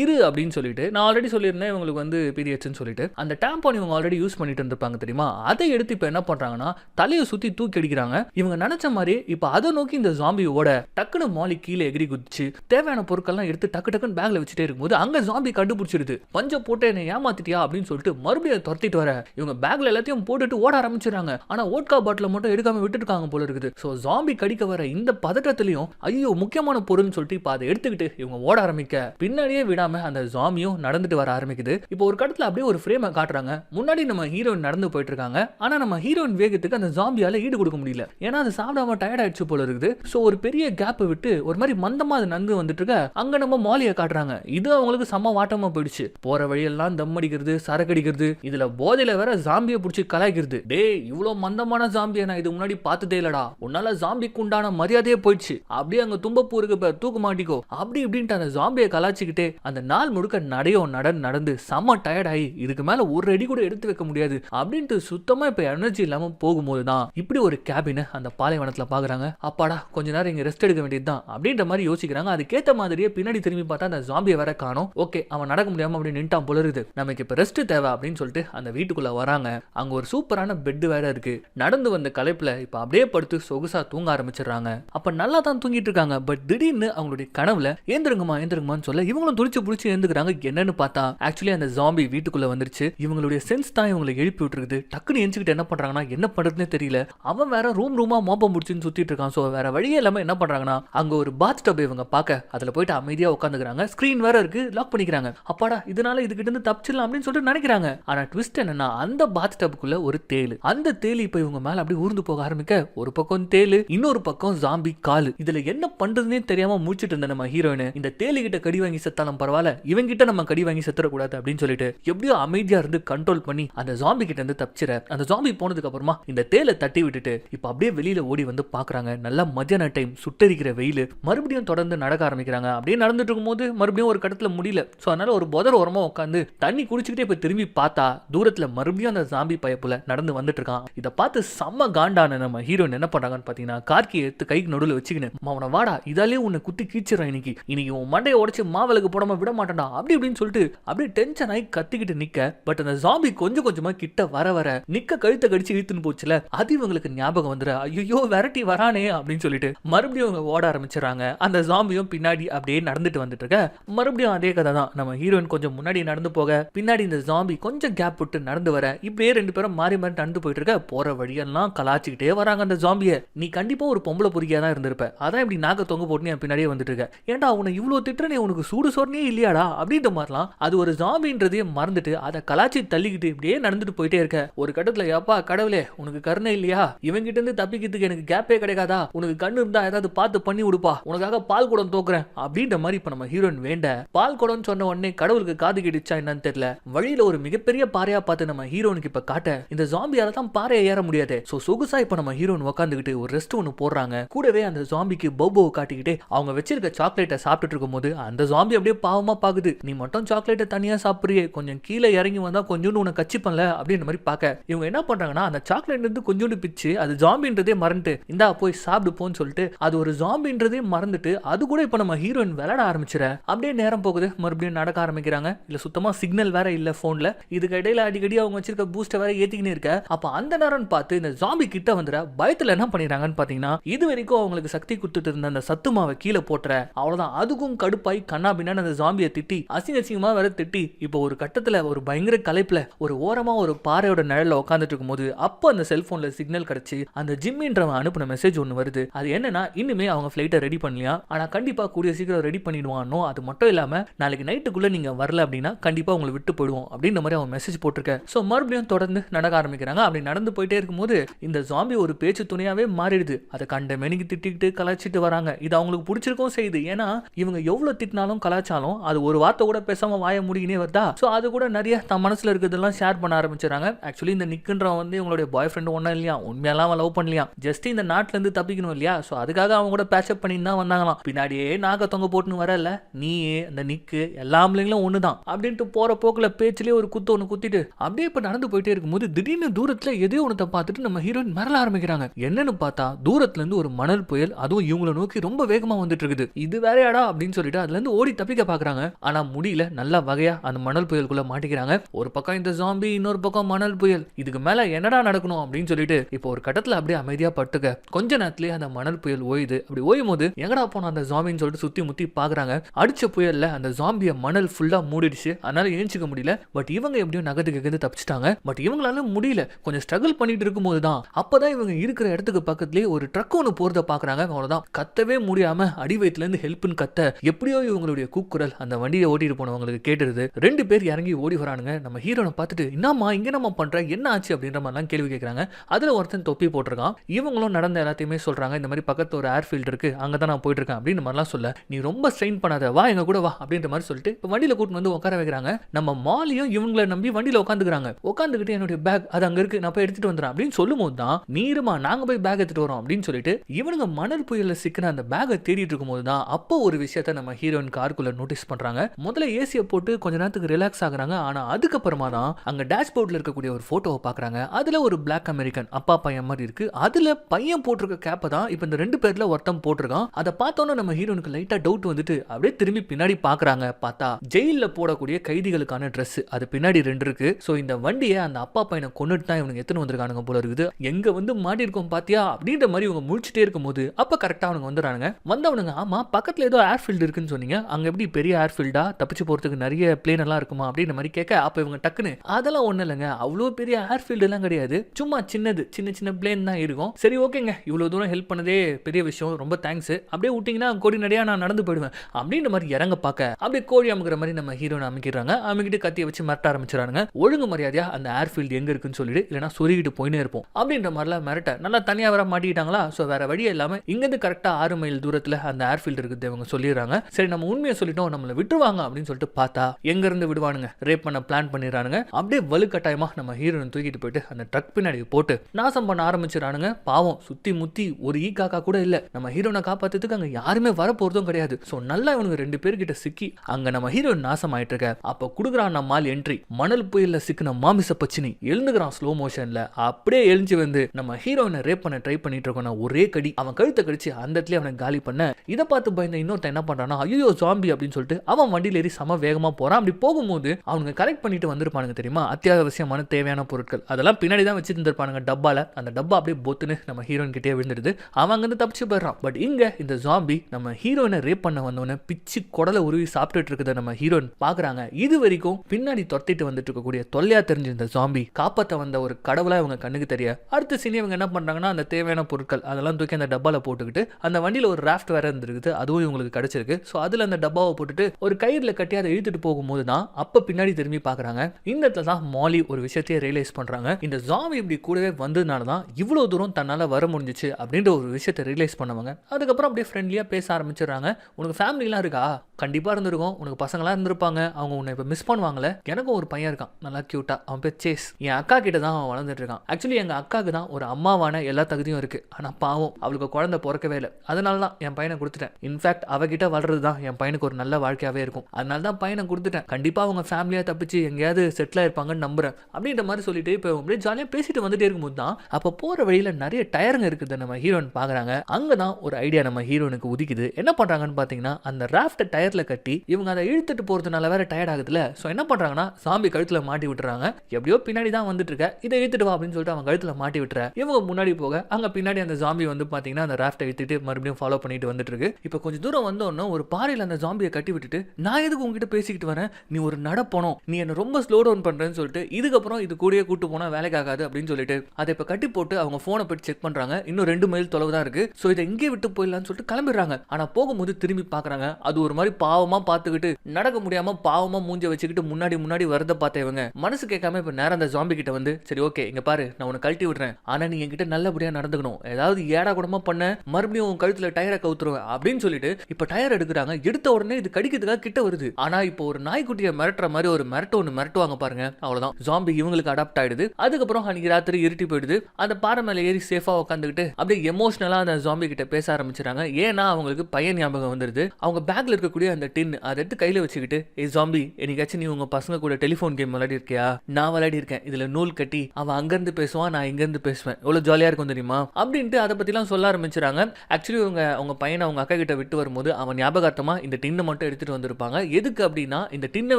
இரு அப்படின்னு சொல்லிட்டு நான் ஆல்ரெடி சொல்லியிருந்தேன் இவங்களுக்கு வந்து பீரியட்ஸ்னு சொல்லிட்டு. அந்த டேம்பான் இவங்க ஆல்ரெடி யூஸ் பண்ணிட்டு இருந்திருப்பாங்க தெரியுமா? அதை எடுத்து இப்போ என்ன பண்றாங்கன்னா தலையை சுத்தி தூக்கி அடிக்கிறாங்க. இவங்க நினைச்ச மாதிரி இப்போ அதை நோக்கி இந்த ஜாம்பியோட டக்குனு டக்குன்னு மாலி கீழே எகிரி குதிச்சு தேவையான பொருட்கள்லாம் எடுத்து டக்கு டக்குன்னு பேக்ல வச்சுட்டே இருக்கும்போது அங்க ஜாம்பி கண்டுபிடிச்சிருது பஞ்ச போட்டு என்னை ஏமாத்திட்டியா அப்படின்னு சொல்லிட்டு மறுபடியும் துரத்திட்டு வர. இவங்க பேக்ல எல்லாத்தையும் போட்டுட்டு ஓட ஆரம்பிச்சிடறாங்க. ஆனா ஓட்கா பாட்டில் மட்டும் எடுக்காம விட்டுருக்காங்க போல இருக்குது. ஸோ ஜாம்பி கடிக்க வர இந்த பதட்டத்திலையும் ஐயோ முக்கியமான பொருள்னு சொல்லிட்டு இப்போ அதை எடுத்துக்கிட்டு இவங்க ஓட ஆரம்பிக்க. பின்னாடியே விடாம அந்த ஜாம்பியும் நடந்துட்டு வர ஆரம்பிக்குது. இப்போ ஒரு கடத்துல அப்படியே ஒரு ஃப்ரேமை காட்டுறாங்க. முன்னாடி நம்ம ஹீரோயின் நடந்து போயிட்டு இருக்காங்க ஆனா நம்ம ஹீரோயின் வேகத்துக்கு அந்த ஜாம்பியால ஈடு கொடுக்க முடியல. ஏன்னா அது சாப்பிடாம டயர்ட் ஆயிடுச்சு போல இருக்குது. ஸோ ஒரு பெரிய கேப் விட்டு ஒரு மாதிரி மந்தமா அது நந்து வந்துட்டு இருக்க அங்க நம்ம மாலியை காட்டுறாங்க. இது அவங்களுக்கு செம்ம வாட்டமா போயிடுச்சு. போற வழியெல்லாம் எல்லாம் தம் அடிக்கிறது சரக்கு அடிக்கிறது. இதுல போதையில வேற ஜாம்பியை பிடிச்சி கலாய்க்கிறது. டே இவ்வளவு மந்தமான ஜாம்பியை நான் இது முன்னாடி பார்த்ததே இல்லடா. உன்னால ஜாம்பிக்கு உண்டான மரியாதையே போயிடுச்சு. அப்படியே அங்க தும்பப்பூ இருக்கு தூக்கு மாட்டிக்கோ. அப்படி இப்படின்ட்டு அந்த ஜாம்பியை கலாச்சிக்கிட்டே அந்த நாள் முழுக்க நடையோ நடன் நடந்து செம்ம டயர்ட் இதுக்கு மேல ஒரு அடி கூட எடுத்து வைக்க முடியாது அப்படின்ட்டு சுத்தமா இப்ப எனர்ஜி இல்லாம போகும்போது தான் இப்படி ஒரு கேபின் அந்த பாலைவனத்துல பாக்குறாங்க. அப்பாடா கொஞ்ச நேரம் இங்க ரெஸ்ட் எடுக்க வேண்டியதுதான் அப்படின்ற மாதிரி யோசிக்கிறாங்க. அதுக்கேத்த மாதிரியே பின்னாடி திரும்பி பார்த்தா அந்த ஜாம்பியை வேற காணோம். ஓகே அவன் நடக்க முடியாம அப்படி நின்ட்டான் போல வருது. நமக்கு இப்ப ரெஸ்ட் தேவை அப்படின்னு சொல்லிட்டு அந்த வீட்டுக்குள்ள வராங்க. அங்க ஒரு சூப்பரான பெட் வேற இருக்கு. நடந்து வந்த களைப்புல இப்ப அப்படியே படுத்து சொகுசா தூங்க ஆரம்பிச்சிடுறாங்க. அப்ப நல்லா தான் தூங்கிட்டு இருக்காங்க. பட் திடீர்னு அவங்களுடைய கனவுல ஏந்திருங்கம்மா ஏந்திருங்கம்மான்னு சொல்ல இவங்களும் துடிச்சு புடிச்சு ஏந்துக்கிறாங்க என்னன்னு பார்த்தா ஆக்சுவலி அந்த ஜாம்பி வீட்டுக்குள்ள வந்துருச்சு. இவங்களுடைய சென்ஸ் தான் இவங்களை எழுப்பி விட்டுருக்குது. டக்குன்னு எஞ்சிக்கிட்டு என்ன பண்றாங்கன்னா என்ன பண்றதுன்னு தெரியல. அவன் வேற ரூம் ரூமா மோப்பம் முடிச்சுன்னு சுத்திட்டு இருக்கான். ஸோ வேற வழியே இல்லாம என்ன பண்றாங்கன்னா அங்க ஒரு பாத் டப் இவங்க பார்க்க. அதுல போயிட்டு அமைதியா உட்காந்துக்கிறாங்க ஸ்கிரீன் வேற இருக்கு. லாக் பண்ணிக்கிறாங்க. அப்பாடா இதனால இதுகிட்ட இருந்து தப்பிச்சிடலாம் அப்படின்னு சொல்லிட்டு நினைக்கிறாங்க. ஆனா ட்விஸ்ட் என்னன்னா அந்த பாத் டப்புக்குள்ள ஒரு தேள். அந்த தேளு இப்ப இவங்க மேல அப்படியே ஊர்ந்து போக ஆரம்பிக்க ஒரு பக்கம் தேளு இன்னொரு பக்கம் ஜாம்பி கால். இதுல என்ன பண்றதுனே தெரியாம முடிச்சிட்டு இருந்த நம்ம ஹீரோயின் இந்த தேளு கிட்ட கடி வாங்கி செத்தாலும் பரவாயில்ல இவங்கிட்ட நம்ம கடி வாங்கி செத்துடக்கூடாது அப்படின்னு சொல்லிட்டு எப்படியோ அமைதியா இருந்து கண்ட்ரோல் பண்ணி அந்த ஜாம்பி கிட்ட இருந்து தப்பிச்சிட அந்த ஜாம்பி போனதுக்கு அப்புறமா இந்த தேலை தட்டி விட்டுட்டு இப்ப அப்படியே வெளியில ஓடி வந்து பாக்குறாங்க. நல்லா மத்தியான டைம் சுட்டரிக்கிற வெயில். மறுபடியும் தொடர்ந்து நடக்க ஆரம்பிக்கிறாங்க. அப்படியே நடந்துட்டு இருக்கும்போது மறுபடியும் ஒரு கட்டத்தில் முடியல. ஸோ அதனால ஒரு புதர் ஓரமாக உட்காந்து தண்ணி குடிச்சுக்கிட்டே இப்ப திரும்பி பார்த்தா தூரத்துல மறுபடியும் அந்த ஜாம்பி பயப்புல நடந்து வந்துட்டு இருக்கான் இதை பார்த்து செம்ம காண்டான நம்ம ஹீரோயின் என்ன பண்றாங்கன்னு பாத்தீங்கன்னா கார்கி எடுத்து கைக்கு நடுவில் வச்சுக்கினு அவனை வாடா இதாலே உன்னை குத்தி கீச்சிடறான் இன்னைக்கு. இன்னைக்கு உன் மண்டையை உடைச்சு மாவலுக்கு போடாம விட மாட்டான்டா அப்படி இப்படின்னு சொல்லிட்டு அப்படியே டென்ஷன் ஆகி கத்திக்கிட்டு நிக்க. பட் அந்த ஜாம்பி கொஞ்சம் கொஞ்சமா கிட்ட வர வர நிக்க கழுத்தை கடிச்சு இழுத்துன்னு போச்சுல அது இவங்களுக்கு ஞாபகம் வந்துரு. ஐயோ வெரைட்டி வரானே அப்படின்னு சொல்லிட்டு மறுபடியும் அவங்க ஓட ஆரம்பிச்சிடறாங்க. அந்த ஜாம்பியும் பின்னாடி அப்படியே நடந்துட்டு வந்துட்டு இருக்க. மறுபடியும் அதே கதை தான். நம்ம ஹீரோயின் கொஞ்சம் முன்னாடி நடந்து போக பின்னாடி இந்த ஜாம்பி கொஞ்சம் கேப் விட்டு நடந்து வர இப்படியே ரெண்டு பேரும் மாறி மாறி நடந்து போயிட்டு இருக்க போற வழியெல்லாம் கலாச்சிக்கிட்டே வராங்க அந்த ஜாம்பியை நீ கண்டிப்பா ஒரு பொம்பளை பொறுக்கியா தான் இருந்திருப்ப. அதான் இப்படி நாக்க தொங்க போட்டு என் பின்னாடியே வந்துட்டு இருக்க. ஏன்டா உன்னை இவ்வளவு திட்டுறனே உனக்கு சூடு சோர்னே இல்லையாடா? அப்படின்ற மாதிரிலாம் அது ஒரு ஜாம்பின்றதையே மறந்துட்டு அதை கலாச்சி தள்ளிக்கிட்டு இப்படியே நடந்துட்டு போயிட்டே இருக்க. ஒரு கட்டத்துல எப்பா கடவுளே உனக்கு கருணை இல்லையா? இவங்கிட்ட இருந்து தப்பிக்கிறதுக்கு எனக்கு கேப்பே கிடைக்காதா? உனக்கு கண்ணு இருந்தா ஏதாவது பார்த்து பண்ணி விடுப்பா உனக்காக பால் குடம் தோக்குறேன். அப்படின்ற மாதிரி இப்ப நம்ம ஹீரோயின் வேண்ட. பால் குடம்னு சொன்ன உடனே கடவுளுக்கு காது கிடிச்சா என்னன்னு தெரியல. வழியில ஒரு மிகப்பெரிய பாறையா பார்த்து நம்ம ஹீரோனுக்கு இப்ப காட்ட இந்த ஜாம்பியால தான் பாறையை ஏற முடியாது. சோ சொகுசா இப்ப நம்ம ஹீரோன் உட்காந்துக்கிட்டு ஒரு ரெஸ்ட் ஒன்று போடுறாங்க. கூடவே அந்த ஜாம்பிக்கு பௌபோவை காட்டிக்கிட்டே அவங்க வச்சிருக்க சாக்லேட்டை சாப்பிட்டுட்டு இருக்கும்போது அந்த ஜாம்பி அப்படியே பாவமா பாக்குது. நீ மட்டும் சாக்லேட்டை தனியா சாப்பிடுறியே கொஞ்சம் கீழே இறங்கி வந்தா கொஞ்சோண்டு உனக்கு கச்சிப்பன்ல அப்படின்ற மாதிரி பார்க்க இவங்க என்ன பண்றாங்கன்னா அந்த சாக்லேட் இருந்து கொஞ்சோண்டு பிச்சு அது ஜாம்பின்றதே மறந்துட்டு இந்தா போய் சாப்பிடு போன்னு சொல்லிட்டு அது ஒரு ஜாம்பின்றதே மறந்துட்டு அது கூட இப்ப நம்ம ஹீரோயின் விளையாட ஆரம்பிச்சிட அப்படியே நேரம் போகுது. மறுபடியும் நடக்க ஆரம்பிக்கிறாங்க. இல்ல சுத்தமா சிக்னல் வேற இல்ல போன்ல இதுக்கு இடையில அடிக்கடி அவங்க வச்சிருக்க பூஸ்டர் வேற ஏற்றிக்கினே இருக்க. அப்ப அந்த நேரம் பார்த்து இந்த ஜாம்பி கிட்ட வந்துட பயத்துல என்ன பண்ணிடுறாங்கன்னு பாத்தீங்கன்னா இது வரைக்கும் அவங்களுக்கு சக்தி கொடுத்துட்டு இருந்த அந்த சத்து மாவை கீழே போட்டுற. அவ்வளவுதான். அதுக்கும் கடுப்பாய் கண்ணா பின்னான்னு அந்த ஜாம்பியை திட்டி அசிங்க அசிங்கமா வேற திட்டி இப்போ ஒரு கட்டத்தில் ஒரு பயங்கர கலைப்பில் ஒரு ஓரமா ஒரு பாறையோட நிழலில் உட்காந்துட்டு இருக்கும்போது அப்போ அந்த செல்போன்ல சிக்னல் கிடச்சி அந்த ஜிம்மின்றவன் அனுப்பின மெசேஜ் ஒன்று வருது. அது என்னன்னா இன்னுமே அவங்க ஃப்ளைட்டை ரெடி பண்ணலையா? ஆனா கண்டிப்பாக கூடிய சீக்கிரம் ரெடி பண்ணிடுவானோ? அது மட்டும் இல்லாம நாளைக்கு நைட்டுக்குள்ளே நீங்க வரல அப்படின்னா கண்டிப்பாக உங்களை விட்டு போயிடுவோம் அப்படின்ற மாதிரி அவன் மெசேஜ் போட்டிருக்க. ஸோ மறுபடியும் தொடர்ந்து நடக்க ஆரம்பிக்கிறாங்க. அப்படி நடந்து போயிட்டே இருக்கும்போது இந்த ஜாம்பி ஒரு பேச்சு துணையாகவே மாறிடுது. அதை கண்ட மெனிக்கு திட்டிக்கிட்டு கலாச்சிட்டு வராங்க. இது அவங்களுக்கு பிடிச்சிருக்கவும் செய்யுது. ஏன்னா இவங்க எவ்வளோ திட்டினாலும் கலாச்சாலும் அது ஒரு வார்த்தை கூட பேசாமல் வாய முடியினே வருதா? ஸோ அது கூட நிறைய தன் மனசில் இருக்கிறதெல்லாம் ஷேர் பண்ண ஆரம்பிச்சிடறாங்க. ஆக்சுவலி இந்த நிக்குன்றவன் வந்து இவங்களுடைய பாய் ஃப்ரெண்டு ஒன்றும் இல்லையா? உண்மையெல்லாம் அவன் லவ் பண்ணலையா? ஜஸ்ட் இந்த நாட்டிலேருந்து தப்பிக்கணும் இல்லையா? ஸோ அதுக்காக அவங்க கூட பேச்சப் பண்ணி தான் வந்தாங்களாம். பின்னாடியே நாக தொங்க போட்டுன்னு வரல நீ அந்த நிக்கு எல்லா ஆம்பளைங்களும் ஒன்று தான் அப்படின்ட்டு போற போக்குல பேச்சிலே ஒரு குத்து ஒன்று குத்திட்டு அப்படியே இப்போ நடந்து போயிட்டே இருக்கும்போது திடீர்னு தூரத்துல எதையோ ஒன்றத்தை பார்த்துட்டு நம்ம ஹீரோயின் மிரள ஆரம்பிக்கிறாங்க. என்னன்னு பார்த்தா தூரத்துல இருந்து ஒரு மணல் புயல் அதுவும் இவங்களை நோக்கி ரொம்ப வேகமா வந்துட்டு இருக்குது. இது வேறையாடா அப்படின்னு சொல்லிட்டு அதுல இருந்து ஓடி தப்பிக்க பாக்குறாங்க. ஆனா முடியல நல்ல வகையா அந்த மணல் புயலுக்குள்ள மாட்டிக்கிறாங்க. ஒரு பக்கம் இந்த ஜாம்பி இன்னொரு பக்கம் மணல் புயல். இதுக்கு மேல என்னடா நடக்கணும் அப்படின்னு சொல்லிட்டு இப்போ ஒரு கட்டத்துல அப்படியே அமைதியா பட்டுக்க கொஞ்ச நேரத்திலேயே அந்த மணல் புயல் ஓயுது. அப்படி ஓயும் போது எங்கடா போன அந்த ஜாம்பின்னு சொல்லிட்டு சுத்தி முத்தி பாக்குறாங்க. அடிச்ச புயல்ல அந்த ஜாம்பிய மணல் ஃபுல்லா மூடிடுச்சு. அதனால் ஏஞ்சிக்க முடியல. பட் இவங்க எப்படியும் நகத்துக்கு கெந்து தப்பிச்சிட்டாங்க. பட் இவங்களால முடியல. கொஞ்சம் ஸ்ட்ரகிள் பண்ணிட்டு இருக்கும்போது தான். அப்பதான் இவங்க இருக்கிற இடத்துக்கு பக்கத்துலயே ஒரு ட்ரக் ஒன்று போறத பாக்குறாங்க அவ்வளவுதான். கத்தவே முடியாம அடி வயிற்றுல இருந்து ஹெல்ப்னு கத்த எப்படியோ இவங்களுடைய கூக்குரல் அந்த வண்டியை ஓட்டிட்டு போனவங்களுக்கு கேட்டுருது. ரெண்டு பேர் இறங்கி ஓடி வரானுங்க. நம்ம ஹீரோனை பார்த்துட்டு என்னம்மா இங்க நம்ம பண்ற? என்ன ஆச்சு? அப்படின்ற மாதிரிலாம் கேள்வி கேட்கறாங்க. அதுல ஒருத்தன் தொப்பி போட்டிருக்கான். இவங்களும் நடந்த எல்லாத்தையுமே சொல்றாங்க. இந்த மாதிரி பக்கத்து ஒரு ஏர்ஃபீல்டு இருக்கு. அங்கே தான் நான் போயிட்டு இருக்கேன். அப்படின்னு மாதிரிலாம் சொல்ல நீ ரொம்ப ஸ்ட்ரெயின் பண்ணாத. வா எங்க கூட வா. அப்படின்ற மாதிரி சொல்லிட்டு இப்போ வண்டியில் கூட்டின்னு வந்து உட்கார வைக்கிறாங்க. நம்ம மாலியும் இவங்கள நம்பி வண்டியில உட்காந்துக்கிறாங்க உட்காந்துக்கிட்டு என்னுடைய பேக் அது அங்க இருக்கு நான் போய் எடுத்துட்டு வந்துறேன் அப்படின்னு சொல்லும்போது தான் நீருமா நாங்க போய் பேக் எடுத்துட்டு வரோம் அப்படின்னு சொல்லிட்டு இவனுங்க மணல் புயலில் சிக்கின அந்த பேக்கை தேடிட்டு இருக்கும்போது தான் அப்போ ஒரு விஷயத்த நம்ம ஹீரோயின் காருக்குள்ள நோட்டீஸ் பண்றாங்க. முதல்ல ஏசியை போட்டு கொஞ்ச நேரத்துக்கு ரிலாக்ஸ் ஆகுறாங்க. ஆனா அதுக்கப்புறமா தான் அங்க டேஷ்போர்ட்ல இருக்கக்கூடிய ஒரு போட்டோவை பாக்குறாங்க. அதுல ஒரு பிளாக் அமெரிக்கன் அப்பா பையன் மாதிரி இருக்கு. அதுல பையன் போட்டிருக்க கேப்பை தான் இப்போ இந்த ரெண்டு பேர்ல ஒருத்தன் போட்டிருக்கான். அதை பார்த்தோன்னே நம்ம ஹீரோனுக்கு லைட்டா டவுட் வந்துட்டு அப்படியே திரும்பி பின்னாடி பாக்குறாங்க. பார்த்தா ஜெயில போடக்கூடிய கை கைதிகளுக்கான ட்ரெஸ் அது பின்னாடி ரெண்டு இருக்கு. ஸோ இந்த வண்டியை அந்த அப்பா பையனை கொண்டுட்டு தான் இவனுக்கு எத்தனை வந்திருக்கானுங்க போல இருக்குது. எங்க வந்து மாட்டி இருக்கோம் பாத்தியா? அப்படின்ற மாதிரி இவங்க முடிச்சுட்டே இருக்கும்போது அப்ப கரெக்டா அவனுங்க வந்துடுறானுங்க. வந்தவனுங்க ஆமா பக்கத்துல ஏதோ ஏர்ஃபீல்டு இருக்குன்னு சொன்னீங்க. அங்க எப்படி பெரிய ஏர்ஃபீல்டா தப்பிச்சு போறதுக்கு நிறைய பிளேன் எல்லாம் இருக்குமா? அப்படின்ற மாதிரி கேட்க அப்ப இவங்க டக்குன்னு அதெல்லாம் ஒன்றும் இல்லைங்க. அவ்வளோ பெரிய ஏர்ஃபீல்டு எல்லாம் கிடையாது. சும்மா சின்னது சின்ன சின்ன பிளேன் தான் இருக்கும். சரி ஓகேங்க. இவ்வளவு தூரம் ஹெல்ப் பண்ணதே பெரிய விஷயம். ரொம்ப தேங்க்ஸ் அப்படியே விட்டீங்கன்னா கோடி நடையா நான் நடந்து போயிடுவேன். அப்படின்ற மாதிரி இறங்க பார்க்க அப்படியே கோழி அமுக்கிற மாதிரி நம்ம ஹீரோனை அமைக்கிறாங்க. அவங்ககிட்ட கத்தியை வச்சு மிரட்ட ஆரம்பிச்சிடறாங்க ஒழுங்கு மரியாதையா அந்த ஏர்ஃபீல்டு எங்க இருக்குன்னு சொல்லிட்டு இல்லைனா சொருகிட்டு போயினே இருப்போம். அப்படின்ற மாதிரிலாம் மிரட்ட நல்லா தனியாக வர மாட்டிக்கிட்டாங்களா? ஸோ வேற வழியே இல்லாமல் இங்கேருந்து கரெக்டாக ஆறு மைல் தூரத்தில் அந்த ஏர்ஃபீல்டு இருக்குது இவங்க சொல்லிடுறாங்க. சரி நம்ம உண்மையை சொல்லிட்டோம். நம்மளை விட்டுருவாங்க அப்படின்னு சொல்லிட்டு பார்த்தா எங்கேருந்து விடுவானுங்க? ரேப் பண்ண பிளான் பண்ணிடுறானுங்க. அப்படியே வலுக்கட்டாயமாக நம்ம ஹீரோயின் தூக்கிட்டு போயிட்டு அந்த ட்ரக் பின்னாடி போட்டு நாசம் பண்ண ஆரம்பிச்சிடறானுங்க. பாவம் சுற்றி முத்தி ஒரு ஈ காக்கா கூட இல்லை. நம்ம ஹீரோனை காப்பாற்றுறதுக்கு அங்கே யாருமே வரப்போகிறதும் கிடையாது. ஸோ நல்லா இவனுக்கு ரெண்டு பேர்கிட்ட சிக்கி அங்கே நம்ம ஹீரோயின் நாசம் ஆயிட்டு இருக்க அப்போ கொடுக்குறான் நம்மால் என்ட்ரி மணல் புயலில் சிக்கின மாமிச பச்சினி எழுந்துக்கிறான் ஸ்லோ மோஷனில் அப்படியே எழுந்து வந்து நம்ம ஹீரோயினை ரேப் பண்ண ட்ரை பண்ணிட்டு இருக்கோம் ஒரே கடி. அவன் கழுத்தை கடிச்சு அந்த இடத்துல அவனை காலி பண்ண. இதை பார்த்து பயந்த இன்னொருத்தன் என்ன பண்ணுறான்னா ஐயோ ஜாம்பி அப்படின்னு சொல்லிட்டு அவன் வண்டியில் ஏறி சம வேகமாக போகிறான் அப்படி போகும்போது அவனுங்க கலெக்ட் பண்ணிட்டு வந்திருப்பானுங்க தெரியுமா? அத்தியாவசியமான தேவையான பொருட்கள். அதெல்லாம் பின்னாடி தான் வச்சு இருந்திருப்பானுங்க டப்பால. அந்த டப்பா அப்படியே பொத்துன்னு நம்ம ஹீரோயின் கிட்டே விழுந்துடுது. அவன் அங்கேருந்து தப்பிச்சு போயிடுறான். பட் இங்கே இந்த ஜாம்பி நம்ம ஹீரோயினை ரேப் பண்ண வந்தவன பிச்சு குடலை உருவி சாப்பிட்டுட்டு இருக்கிறத நம்ம ஹீரோயின் பார்க்குறாங்க இது வரைக்கும் பின்னாடி தொத்திட்டு வந்துட்டு இருக்கக்கூடிய தொல்லையா தெரிஞ்சிருந்த ஜாம்பி காப்பாத்த வந்த ஒரு கடவுளா இவங்க கண்ணுக்கு தெரிய அடுத்த சீனி இவங்க என்ன பண்றாங்கன்னா அந்த தேவையான பொருட்கள் அதெல்லாம் தூக்கி அந்த டப்பால போட்டுக்கிட்டு அந்த வண்டியில ஒரு ராஃப்ட் வேற இருந்திருக்குது அதுவும் இவங்களுக்கு கிடைச்சிருக்கு. ஸோ அதுல அந்த டப்பாவை போட்டுட்டு ஒரு கயிறுல கட்டி அதை இழுத்துட்டு போகும்போது தான் அப்ப பின்னாடி திரும்பி பாக்குறாங்க. இந்த இடத்துல தான் மாலி ஒரு விஷயத்தையே ரியலைஸ் பண்றாங்க. இந்த ஜாம்பி இப்படி கூடவே வந்ததுனால தான் இவ்வளவு தூரம் தன்னால வர முடிஞ்சிச்சு அப்படின்ற ஒரு விஷயத்தை ரியலைஸ் பண்ணுவாங்க. அதுக்கப்புறம் அப்படியே ஃப்ரெண்ட்லியா பேச ஆரம்பிச்சிடுறாங்க. உனக்கு ஃபேமிலிலாம் இருக்கா? கண்டிப்பா இருந்திருக்கும். உனக்கு பசங்களாம் இருந்திருப்பாங்க. அவங்க உன்னை இப்போ மிஸ் பண்ணுவாங்கல்ல? எனக்கும் ஒரு பையன் இருக்கான். நல்லா க்யூட்டா அவன் பேர் சேஸ். என் அக்கா கிட்ட தான் அவன் வளர்ந்துட்டு இருக்கான். ஆக்சுவலி எங்க அக்காவுக்கு தான் ஒரு அம்மாவான எல்லா தகுதியும் இருக்கு. ஆனா பாவம் அவளுக்கு குழந்தை பிறக்கவே இல்லை. அதனால தான் என் பையனை கொடுத்துட்டேன். இன்ஃபேக்ட் அவகிட்ட வளர்றது தான் என் பையனுக்கு ஒரு நல்ல வாழ்க்கையாவே இருக்கும். அதனால தான் பையனை கொடுத்துட்டேன். கண்டிப்பா அவங்க ஃபேமிலியா தப்பிச்சு எங்கேயாவது செட்டில் இருப்பாங்கன்னு நம்புறேன். அப்படின்ற மாதிரி சொல்லிட்டு இப்போ அப்படியே ஜாலியாக பேசிட்டு வந்துட்டே இருக்கும்போது தான் அப்போ போற வழியில நிறைய டயருங்க இருக்குது. நம்ம ஹீரோயின் பாக்குறாங்க. அங்கே தான் ஒரு ஐடியா நம்ம ஹீரோனுக்கு உதிக்குது. என்ன பண்றாங்கன்னு பாத்தீங்கன்னா அந்த ராஃப்ட்டை டயர்ல கட்டி இவங்க அதை இழுத்துட்டு போறதுனால வேற டயர்ட் ஆகுதுல ஸோ என்ன பண்றாங்கன்னா சாம்பி கழுத்துல மாட்டி விட்டுறாங்க. எப்படியோ பின்னாடி தான் வந்துட்டு இருக்க இதை இழுத்துட்டு வா அப்படின்னு சொல்லிட்டு அவன் கழுத்துல மாட்டி விட்டுற. இவங்க முன்னாடி போக அங்க பின்னாடி அந்த ஜாம்பி வந்து பாத்தீங்கன்னா அந்த ராஃப்ட்டை எடுத்துட்டு மறுபடியும் ஃபாலோ பண்ணிட்டு வந்துட்டு இருக்கு இப்போ கொஞ்சம் தூரம் வந்தோன்னே ஒரு பாறையில் அந்த ஜாம்பியை கட்டி விட்டுட்டு நான் எதுக்கு உங்ககிட்ட பேசிக்கிட்டு வரேன்? நீ ஒரு நடப்போனோம் நீ என்ன ரொம்ப ஸ்லோ டவுன் பண்றேன்னு சொல்லிட்டு இதுக்கப்புறம் இது கூடயே கூட்டு போனா வேலைக்கு ஆகாது அப்படின்னு சொல்லிட்டு அதை இப்போ கட்டி போட்டு அவங்க ஃபோனை போய் செக் பண்றாங்க. இன்னும் ரெண்டு மைல் தொலைவு தான் இருக்கு. ஸோ இதை இங்கே விட்டு போயிடலாம்னு சொல்லிட்டு கிளம்பிடுறாங்க. ஆனா போகும்போது திரும்பி பார்க்குறாங்க அது ஒரு மாதிரி பாவமா பார்த்துக்கிட்டு நடக்க முடியாம பாவமா மூஞ்ச வச்சுக்கிட்டு முன்னாடி முன்னாடி வரத பார்த்த இவங்க. மனசு கேட்காம இப்ப நேரம் அந்த ஜாம்பி கிட்ட வந்து சரி ஓகே இங்க பாரு நான் உன்னை கழட்டி விடுறேன். ஆனா நீ என்கிட்ட நல்லபடியா நடந்துக்கணும். ஏதாவது ஏடா கூடமா பண்ண மறுபடியும் உன் கழுத்துல டயரை கவுத்துருவேன். அப்படின்னு சொல்லிட்டு இப்ப டயர் எடுக்கிறாங்க. எடுத்த உடனே இது கடிக்கிறதுக்காக கிட்ட வருது. ஆனா இப்போ ஒரு நாய்க்குட்டியை மிரட்டுற மாதிரி ஒரு மிரட்டு ஒன்று மிரட்டுவாங்க பாருங்க. அவ்வளவுதான். ஜாம்பி இவங்களுக்கு அடாப்ட் ஆயிடுது. அதுக்கப்புறம் அன்னைக்கு ராத்திரி இருட்டி போயிடுது. அந்த பாறை மேல ஏறி சேஃபா உட்காந்துக்கிட்டு அப்படியே எமோஷனலா அந்த ஜாம்பி கிட்ட பேச ஆரம்பிச்சிருக்காங்க ஏன்னா அவங்களுக்கு பையன் ஞாபகம் வந்துருது. அவங்க பேக்ல இருக்கக்கூடிய அந்த டின் அதை எடுத்து கையில வச்சுக்கிட்டு ஏ ஜாம்பி என்னைக்காச்சும் நீ உங்க பசங்க கூட டெலிஃபோன் கேம் விளையாடி இருக்கியா நான் விளையாடி இருக்கேன் இதுல நூல் கட்டி அவன் அங்கேருந்து பேசுவான் நான் இங்கேருந்து பேசுவேன். எவ்வளோ ஜாலியாக இருக்கும் தெரியுமா? அப்படின்ட்டு அதை பற்றிலாம் சொல்ல ஆரம்பிச்சிடாங்க ஆக்சுவலி அவங்க அவங்க பையனை அவங்க அக்கா கிட்ட விட்டு வரும்போது அவன் ஞாபகார்த்தமாக இந்த டின்னை மட்டும் எடுத்துட்டு வந்திருப்பாங்க. எதுக்கு அப்படின்னா இந்த டின்னை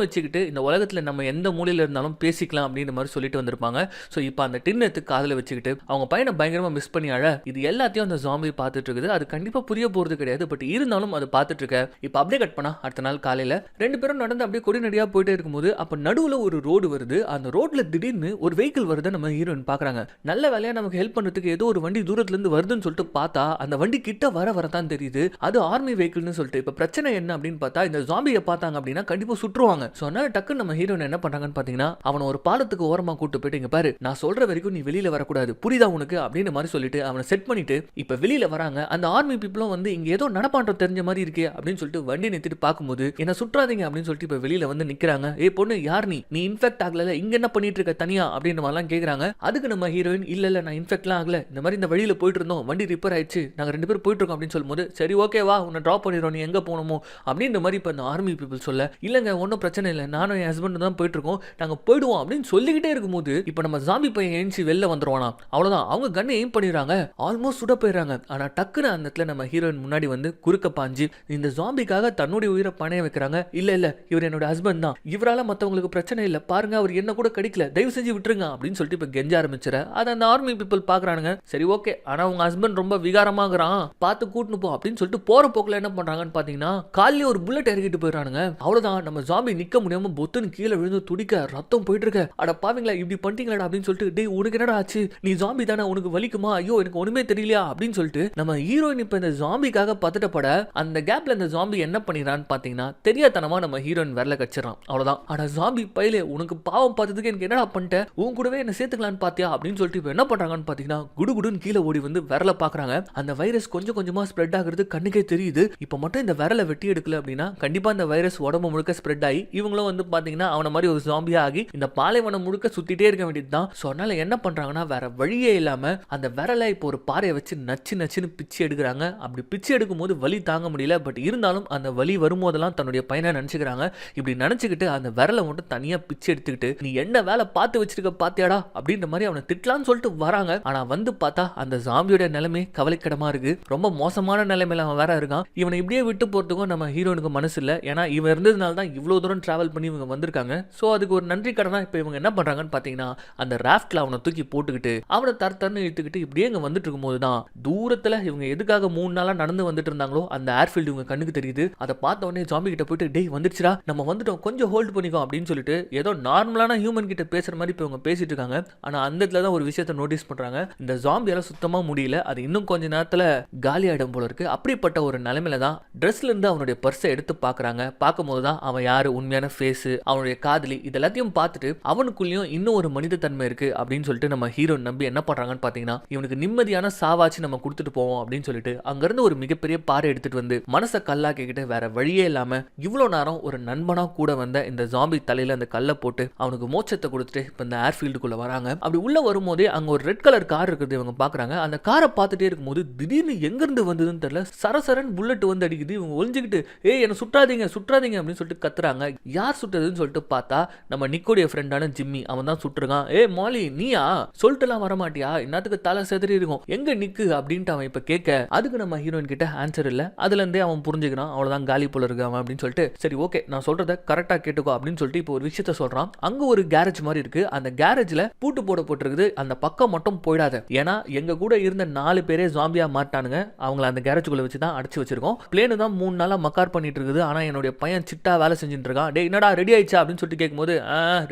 வச்சுக்கிட்டு இந்த உலகத்தில் நம்ம எந்த மூலையில் இருந்தாலும் பேசிக்கலாம் அப்படின்ற மாதிரி சொல்லிட்டு வந்திருப்பாங்க. ஸோ இப்போ அந்த டின்னை எடுத்து காதில் வச்சுக்கிட்டு அவங்க பையனை பயங்கரமாக மிஸ் பண்ணி அழ இது எல்லாத்தையும் அந்த ஜாம்பி பார்த்துட்டு இருக்குது அது கண்டிப்பாக புரிய போகிறது கிடையாது. பட் இருந்தாலும் அது பார்த்துட்டு இருக்க இப்போ அப்படியே கட் பண்ணா அடுத்த நாள் காலையில் ரெண்டு பேரும் நடந்து அப்படியே கொடிநடியா போயிட்டே இருக்கும்போது அப்போ நடுவில் ஒரு ரோடு வருது. அந்த ரோட்டில் திடீர்னு ஒரு வெஹிக்கிள் வருதை நம்ம ஹீரோயின் பார்க்குறாங்க நல்ல வேலையாக நமக்கு ஹெல்ப் பண்ணுறதுக்கு ஏதோ ஒரு வண்டி தூரத்துலேருந்து வருதுன்னு சொல்லிட்டு பார்த்தா அந்த வண்டி கிட்ட வர வரதான் தெரியுது. அது ஆர்மி வெஹிக்கிள்னு சொல்லிட்டு. இப்போ பிரச்சனை என்ன அப்படின்னு பார்த்தா இந்த ஜாம்பியை பார்த்தாங்க அப்படின்னா கண்டிப்பாக சுற்றுவாங்க. ஸோ அதனால் டக்குன்னு நம்ம ஹீரோயின் என்ன பண்ணுறாங்கன்னு பார்த்தீங்கன்னா அவனை ஒரு பாலத்துக்கு ஓரமாக கூட்டு போயிட்டு பாரு நான் சொல்கிற வரைக்கும் நீ வெளியில் வரக்கூடாது. புரியுதா உனக்கு? அப்படின்னு மாதிரி சொல்லிட்டு அவனை செட் பண்ணிட்டு இப்போ வெளியில் வராங்க. அந்த ஆர்மி பீப்புளும் வந்து இங்கே ஏதோ நடப்பாட்டம் தெரிஞ்ச மாதிரி இருக்கே அப்படின்னு சொல்லிட்டு வண்டி நிறுத்திட்டு பார்க்கும்போது என்ன சுற்றாதீங்க அப்படின்னு சொல்லிட்டு இப்போ வெளியில் வந்து வந்து நிக்கிறாங்க. ஏ பொண்ணு யார் நீ? நீ இன்ஃபெக்ட் ஆகல இங்க என்ன பண்ணிட்டு இருக்க தனியா? அப்படின்னு மாதிரிலாம் கேக்குறாங்க. அதுக்கு நம்ம ஹீரோயின் இல்ல இல்ல நான் இன்ஃபெக்ட்லாம் ஆகல. இந்த மாதிரி இந்த வழியில போயிட்டு இருந்தோம் வண்டி ரிப்பேர் ஆயிடுச்சு. நாங்க ரெண்டு பேரும் போயிட்டு இருக்கோம் அப்படின்னு சொல்லும்போது சரி ஓகே வா. உன்னை ட்ராப் பண்ணிடுறோம். நீ எங்க போனோமோ அப்படின்ற மாதிரி இப்போ இந்த ஆர்மி பீப்புள் சொல்ல இல்லைங்க ஒன்றும் பிரச்சனை இல்லை. நானும் என் ஹஸ்பண்ட் தான் போயிட்டு இருக்கோம் நாங்க போயிடுவோம். அப்படின்னு சொல்லிக்கிட்டே இருக்கும்போது இப்போ நம்ம ஜாம்பி பையன் எழுந்துச்சு வெளில வந்துருவானா? அவ்வளவுதான். அவங்க கண்ணை எய்ம் பண்ணிடுறாங்க. ஆல்மோஸ்ட் சுட போயிடுறாங்க. ஆனா டக்குன்னு அந்த இடத்துல நம்ம ஹீரோயின் முன்னாடி வந்து குறுக்க பாஞ்சு இந்த ஜாம்பிக்காக தன்னுடைய உயிரை பணைய வைக்கிறாங்க. இல்ல இல்ல இவர் என்னோட ஹஸ்பண்ட் தான் இவரால மத்தவங்களுக்கு பிரச்சனை இல்ல. பாருங்க அவர் என்ன கூட கிடைக்கல. தயவு செஞ்சு விட்டுருங்க அப்படின்னு சொல்லிட்டு இப்ப கெஞ்ச ஆரம்பிச்சிட அதை அந்த ஆர்மி பீப்புள் பாக்குறானுங்க. சரி ஓகே ஆனா உங்க ஹஸ்பண்ட் ரொம்ப விகாரமாகறான். பார்த்து கூட்டுன்னு போ அப்படின்னு சொல்லிட்டு போற போக்குல என்ன பண்றாங்கன்னு பாத்தீங்கன்னா காலையில ஒரு புல்லட் இறக்கிட்டு போயிடறானுங்க. அவ்வளவுதான். நம்ம ஜாம்பி நிக்க முடியாம பொத்துன்னு கீழே விழுந்து துடிக்க ரத்தம் போயிட்டு இருக்க அட பாவீங்களா இப்படி பண்ணிட்டீங்களா அப்படின்னு சொல்லிட்டு டேய் உனக்கு என்னடா ஆச்சு? நீ ஜாம்பி தானே? உனக்கு வலிக்குமா? ஐயோ எனக்கு ஒண்ணுமே தெரியலையா? அப்படின்னு சொல்லிட்டு நம்ம ஹீரோயின் இப்ப இந்த ஜாம்பிக்காக பத்துட்டப்பட அந்த கேப்ல இந்த ஜாம்பி என்ன பண்ணிடுறான்னு பாத்தீங்கன்னா தெரியாதனமா நம்ம ஹீரோயின் விரல வச்சிடறான் அவ்வளவுதான். ஆனா ஜாம்பி பையிலே உனக்கு பாவம் பார்த்ததுக்கு எனக்கு என்னடா பண்ணிட்டேன் உன் கூடவே என்ன சேர்த்துக்கலான்னு பார்த்தியா அப்படின்னு சொல்லிட்டு இப்போ என்ன பண்றாங்கன்னு குடு குடுகுடுன்னு கீழே ஓடி வந்து விரலை பார்க்குறாங்க அந்த வைரஸ் கொஞ்சம் கொஞ்சமா ஸ்ப்ரெட் ஆகுறது கண்ணுக்கே தெரியுது. இப்போ மட்டும் இந்த விரலை வெட்டி எடுக்கல அப்படின்னா கண்டிப்பாக இந்த வைரஸ் உடம்பு முழுக்க ஸ்ப்ரெட் ஆகி இவங்களும் வந்து பார்த்தீங்கன்னா அவனை மாதிரி ஒரு ஜாம்பியாக ஆகி இந்த பாலைவனம் முழுக்க சுத்திட்டே இருக்க வேண்டியது தான் ஸோ அதனால என்ன பண்றாங்கன்னா வேற வழியே இல்லாமல் அந்த விரலை இப்போ ஒரு பாறையை வச்சு நச்சு நச்சுன்னு பிச்சு எடுக்கிறாங்க. அப்படி பிச்சு எடுக்கும்போது வலி தாங்க முடியல. பட் இருந்தாலும் அந்த வலி வரும்போதெல்லாம் தன்னுடைய பையனை நினச்சிக்கிறாங்க. இப்படி நினச்சிக்கிட்டு அந்த விரலை மட்டும் தனியாக பிச்சு எடுத்துக்கிட்டு நீ என்ன வேலை பார்த்து வச்சிருக்க பாத்தியாடா? அப்படின்ற மாதிரி அவனை திட்டலான்னு சொல்லிட்டு வராங்க. ஆனால் வந்து பார்த்தா அந்த ஜாம்பியோட நிலைமை கவலைக்கிடமா இருக்கு. ரொம்ப மோசமான நிலைமையில அவன் வேற இருக்கான். இவனை இப்படியே விட்டு போகிறதுக்கும் நம்ம ஹீரோனுக்கு மனசு இல்லை. ஏன்னா இவன் இருந்ததுனால தான் இவ்வளோ தூரம் ட்ராவல் பண்ணி இவங்க வந்திருக்காங்க. ஸோ அதுக்கு ஒரு நன்றி கடனா இப்போ இவங்க என்ன பண்ணுறாங்கன்னு பார்த்தீங்கன்னா அந்த ராஃப்டில் அவனை தூக்கி போட்டுக்கிட்டு அவனை தர தரன்னு இழுத்துக்கிட்டு இப்படியே இங்கே வந்துட்டு இருக்கும்போது தான் தூரத்தில் இவங்க எதுக்காக மூணு நாளாக நடந்து வந்துட்டு இருந்தாங்களோ அந்த ஏர்ஃபீல்டு இவங்க கண்ணுக்கு தெரியுது. அதை பார்த்த உடனே ஜாம்பி கிட்ட போயிட்டு டேய் வந்துருச்சுடா. நம்ம வந்துட்டு வந்துட்டோம் கொஞ்சம் ஹோல்ட் பண்ணிக்கோ அப்படின்னு சொல்லிட்டு ஏதோ நார்மலான ஹியூமன் கிட்ட பேசுற மாதிரி இப்போ இவங்க பேசிட்டு இருக்காங்க. ஆனா அந்த இடத்துல தான் ஒரு விஷயத்த நோட்டீஸ் பண்றாங்க. இந்த ஜாம்பியால சுத்தமா முடியல. அது இன்னும் கொஞ்ச நேரத்துல காலி ஆயிடும் போல இருக்கு. அப்படிப்பட்ட ஒரு நிலைமையில தான் ட்ரெஸ்ல இருந்து அவனுடைய பர்ஸை எடுத்து பார்க்கறாங்க பார்க்கும்போது தான் அவன் யாரு உண்மையான ஃபேஸ் அவனுடைய காதலி இது எல்லாத்தையும் பார்த்துட்டு அவனுக்குள்ளேயும் இன்னும் ஒரு மனித தன்மை இருக்கு அப்படின்னு சொல்லிட்டு நம்ம ஹீரோ நம்பி என்ன பண்றாங்கன்னு பாத்தீங்கன்னா இவனுக்கு நிம்மதியான சாவாச்சு நம்ம கொடுத்துட்டு போவோம் அப்படின்னு சொல்லிட்டு அங்கிருந்து ஒரு மிகப்பெரிய பாறை எடுத்துட்டு வந்து மனசை கல்லாக்கிக்கிட்டு வேற வழியே இல்லாம இவ்வளோ நேரம் ஒரு நண்பனா கூட வந்த இந்த ஜாம்பி தலையில அந்த கல்லை போட்டு அவனுக்கு மோச்சத்தை கொடுத்துட்டு இப்போ இந்த ஏர்ஃபீல்டுக்குள்ள வராங்க. அப்படி உள்ள வரும்போதே அங்க ஒரு ரெட் கலர் கார் இருக்குது இவங்க பாக்குறாங்க. அந்த காரை பார்த்துட்டே இருக்கும்போது திடீர்னு எங்கேருந்து வந்ததுன்னு தெரியல சரசரன் புல்லட் வந்து அடிக்குது. இவங்க ஒளிஞ்சுக்கிட்டு ஏய் என்ன சுற்றாதீங்க சுற்றாதீங்க அப்படின்னு சொல்லிட்டு கத்துறாங்க. யார் சுட்டதுன்னு சொல்லிட்டு பார்த்தா நம்ம நிக்கோடைய ஃப்ரெண்டான ஜிம்மி. அவன் தான் சுட்டுருக்கான் ஏ மாலி நீயா? சொல்லிட்டுலாம் வர மாட்டியா என்னத்துக்கு தலை செதறி இருக்கும்? எங்க நிக்கு? அப்படின்ட்டு அவன் இப்ப கேட்க அதுக்கு நம்ம ஹீரோயின் கிட்ட ஆன்சர் இல்ல. அதுல இருந்தே அவன் புரிஞ்சுக்கிறான். அவ்வளவுதான் காலி போல இருக்கான் அவன் அப்படின்னு சொல்லிட்டு சரி ஓகே நான் சொல்றத கரெக்டாக கேட்டுக்கோ அப்படின்னு சொல்லிட்டு இப்போ ஒரு விஷயத்த சொல்கிறான் அங்கே ஒரு கேரேஜ் மாதிரி இருக்கு. அந்த கேரேஜில் பூட்டு போட போட்டிருக்குது. அந்த பக்கம் மட்டும் போயிடாத. ஏன்னா எங்கள் கூட இருந்த நாலு பேரே ஜாம்பியாக மாட்டானுங்க அவங்கள அந்த கேரேஜுக்குள்ளே வச்சு தான் அடைச்சி வச்சிருக்கோம். பிளேனு தான் மூணு நாளாக மக்கார் பண்ணிட்டு இருக்குது. ஆனால் என்னுடைய பையன் சிட்டா வேலை செஞ்சுட்டு இருக்கான். டே என்னடா ரெடி ஆயிடுச்சா? அப்படின்னு சொல்லிட்டு கேட்கும்போது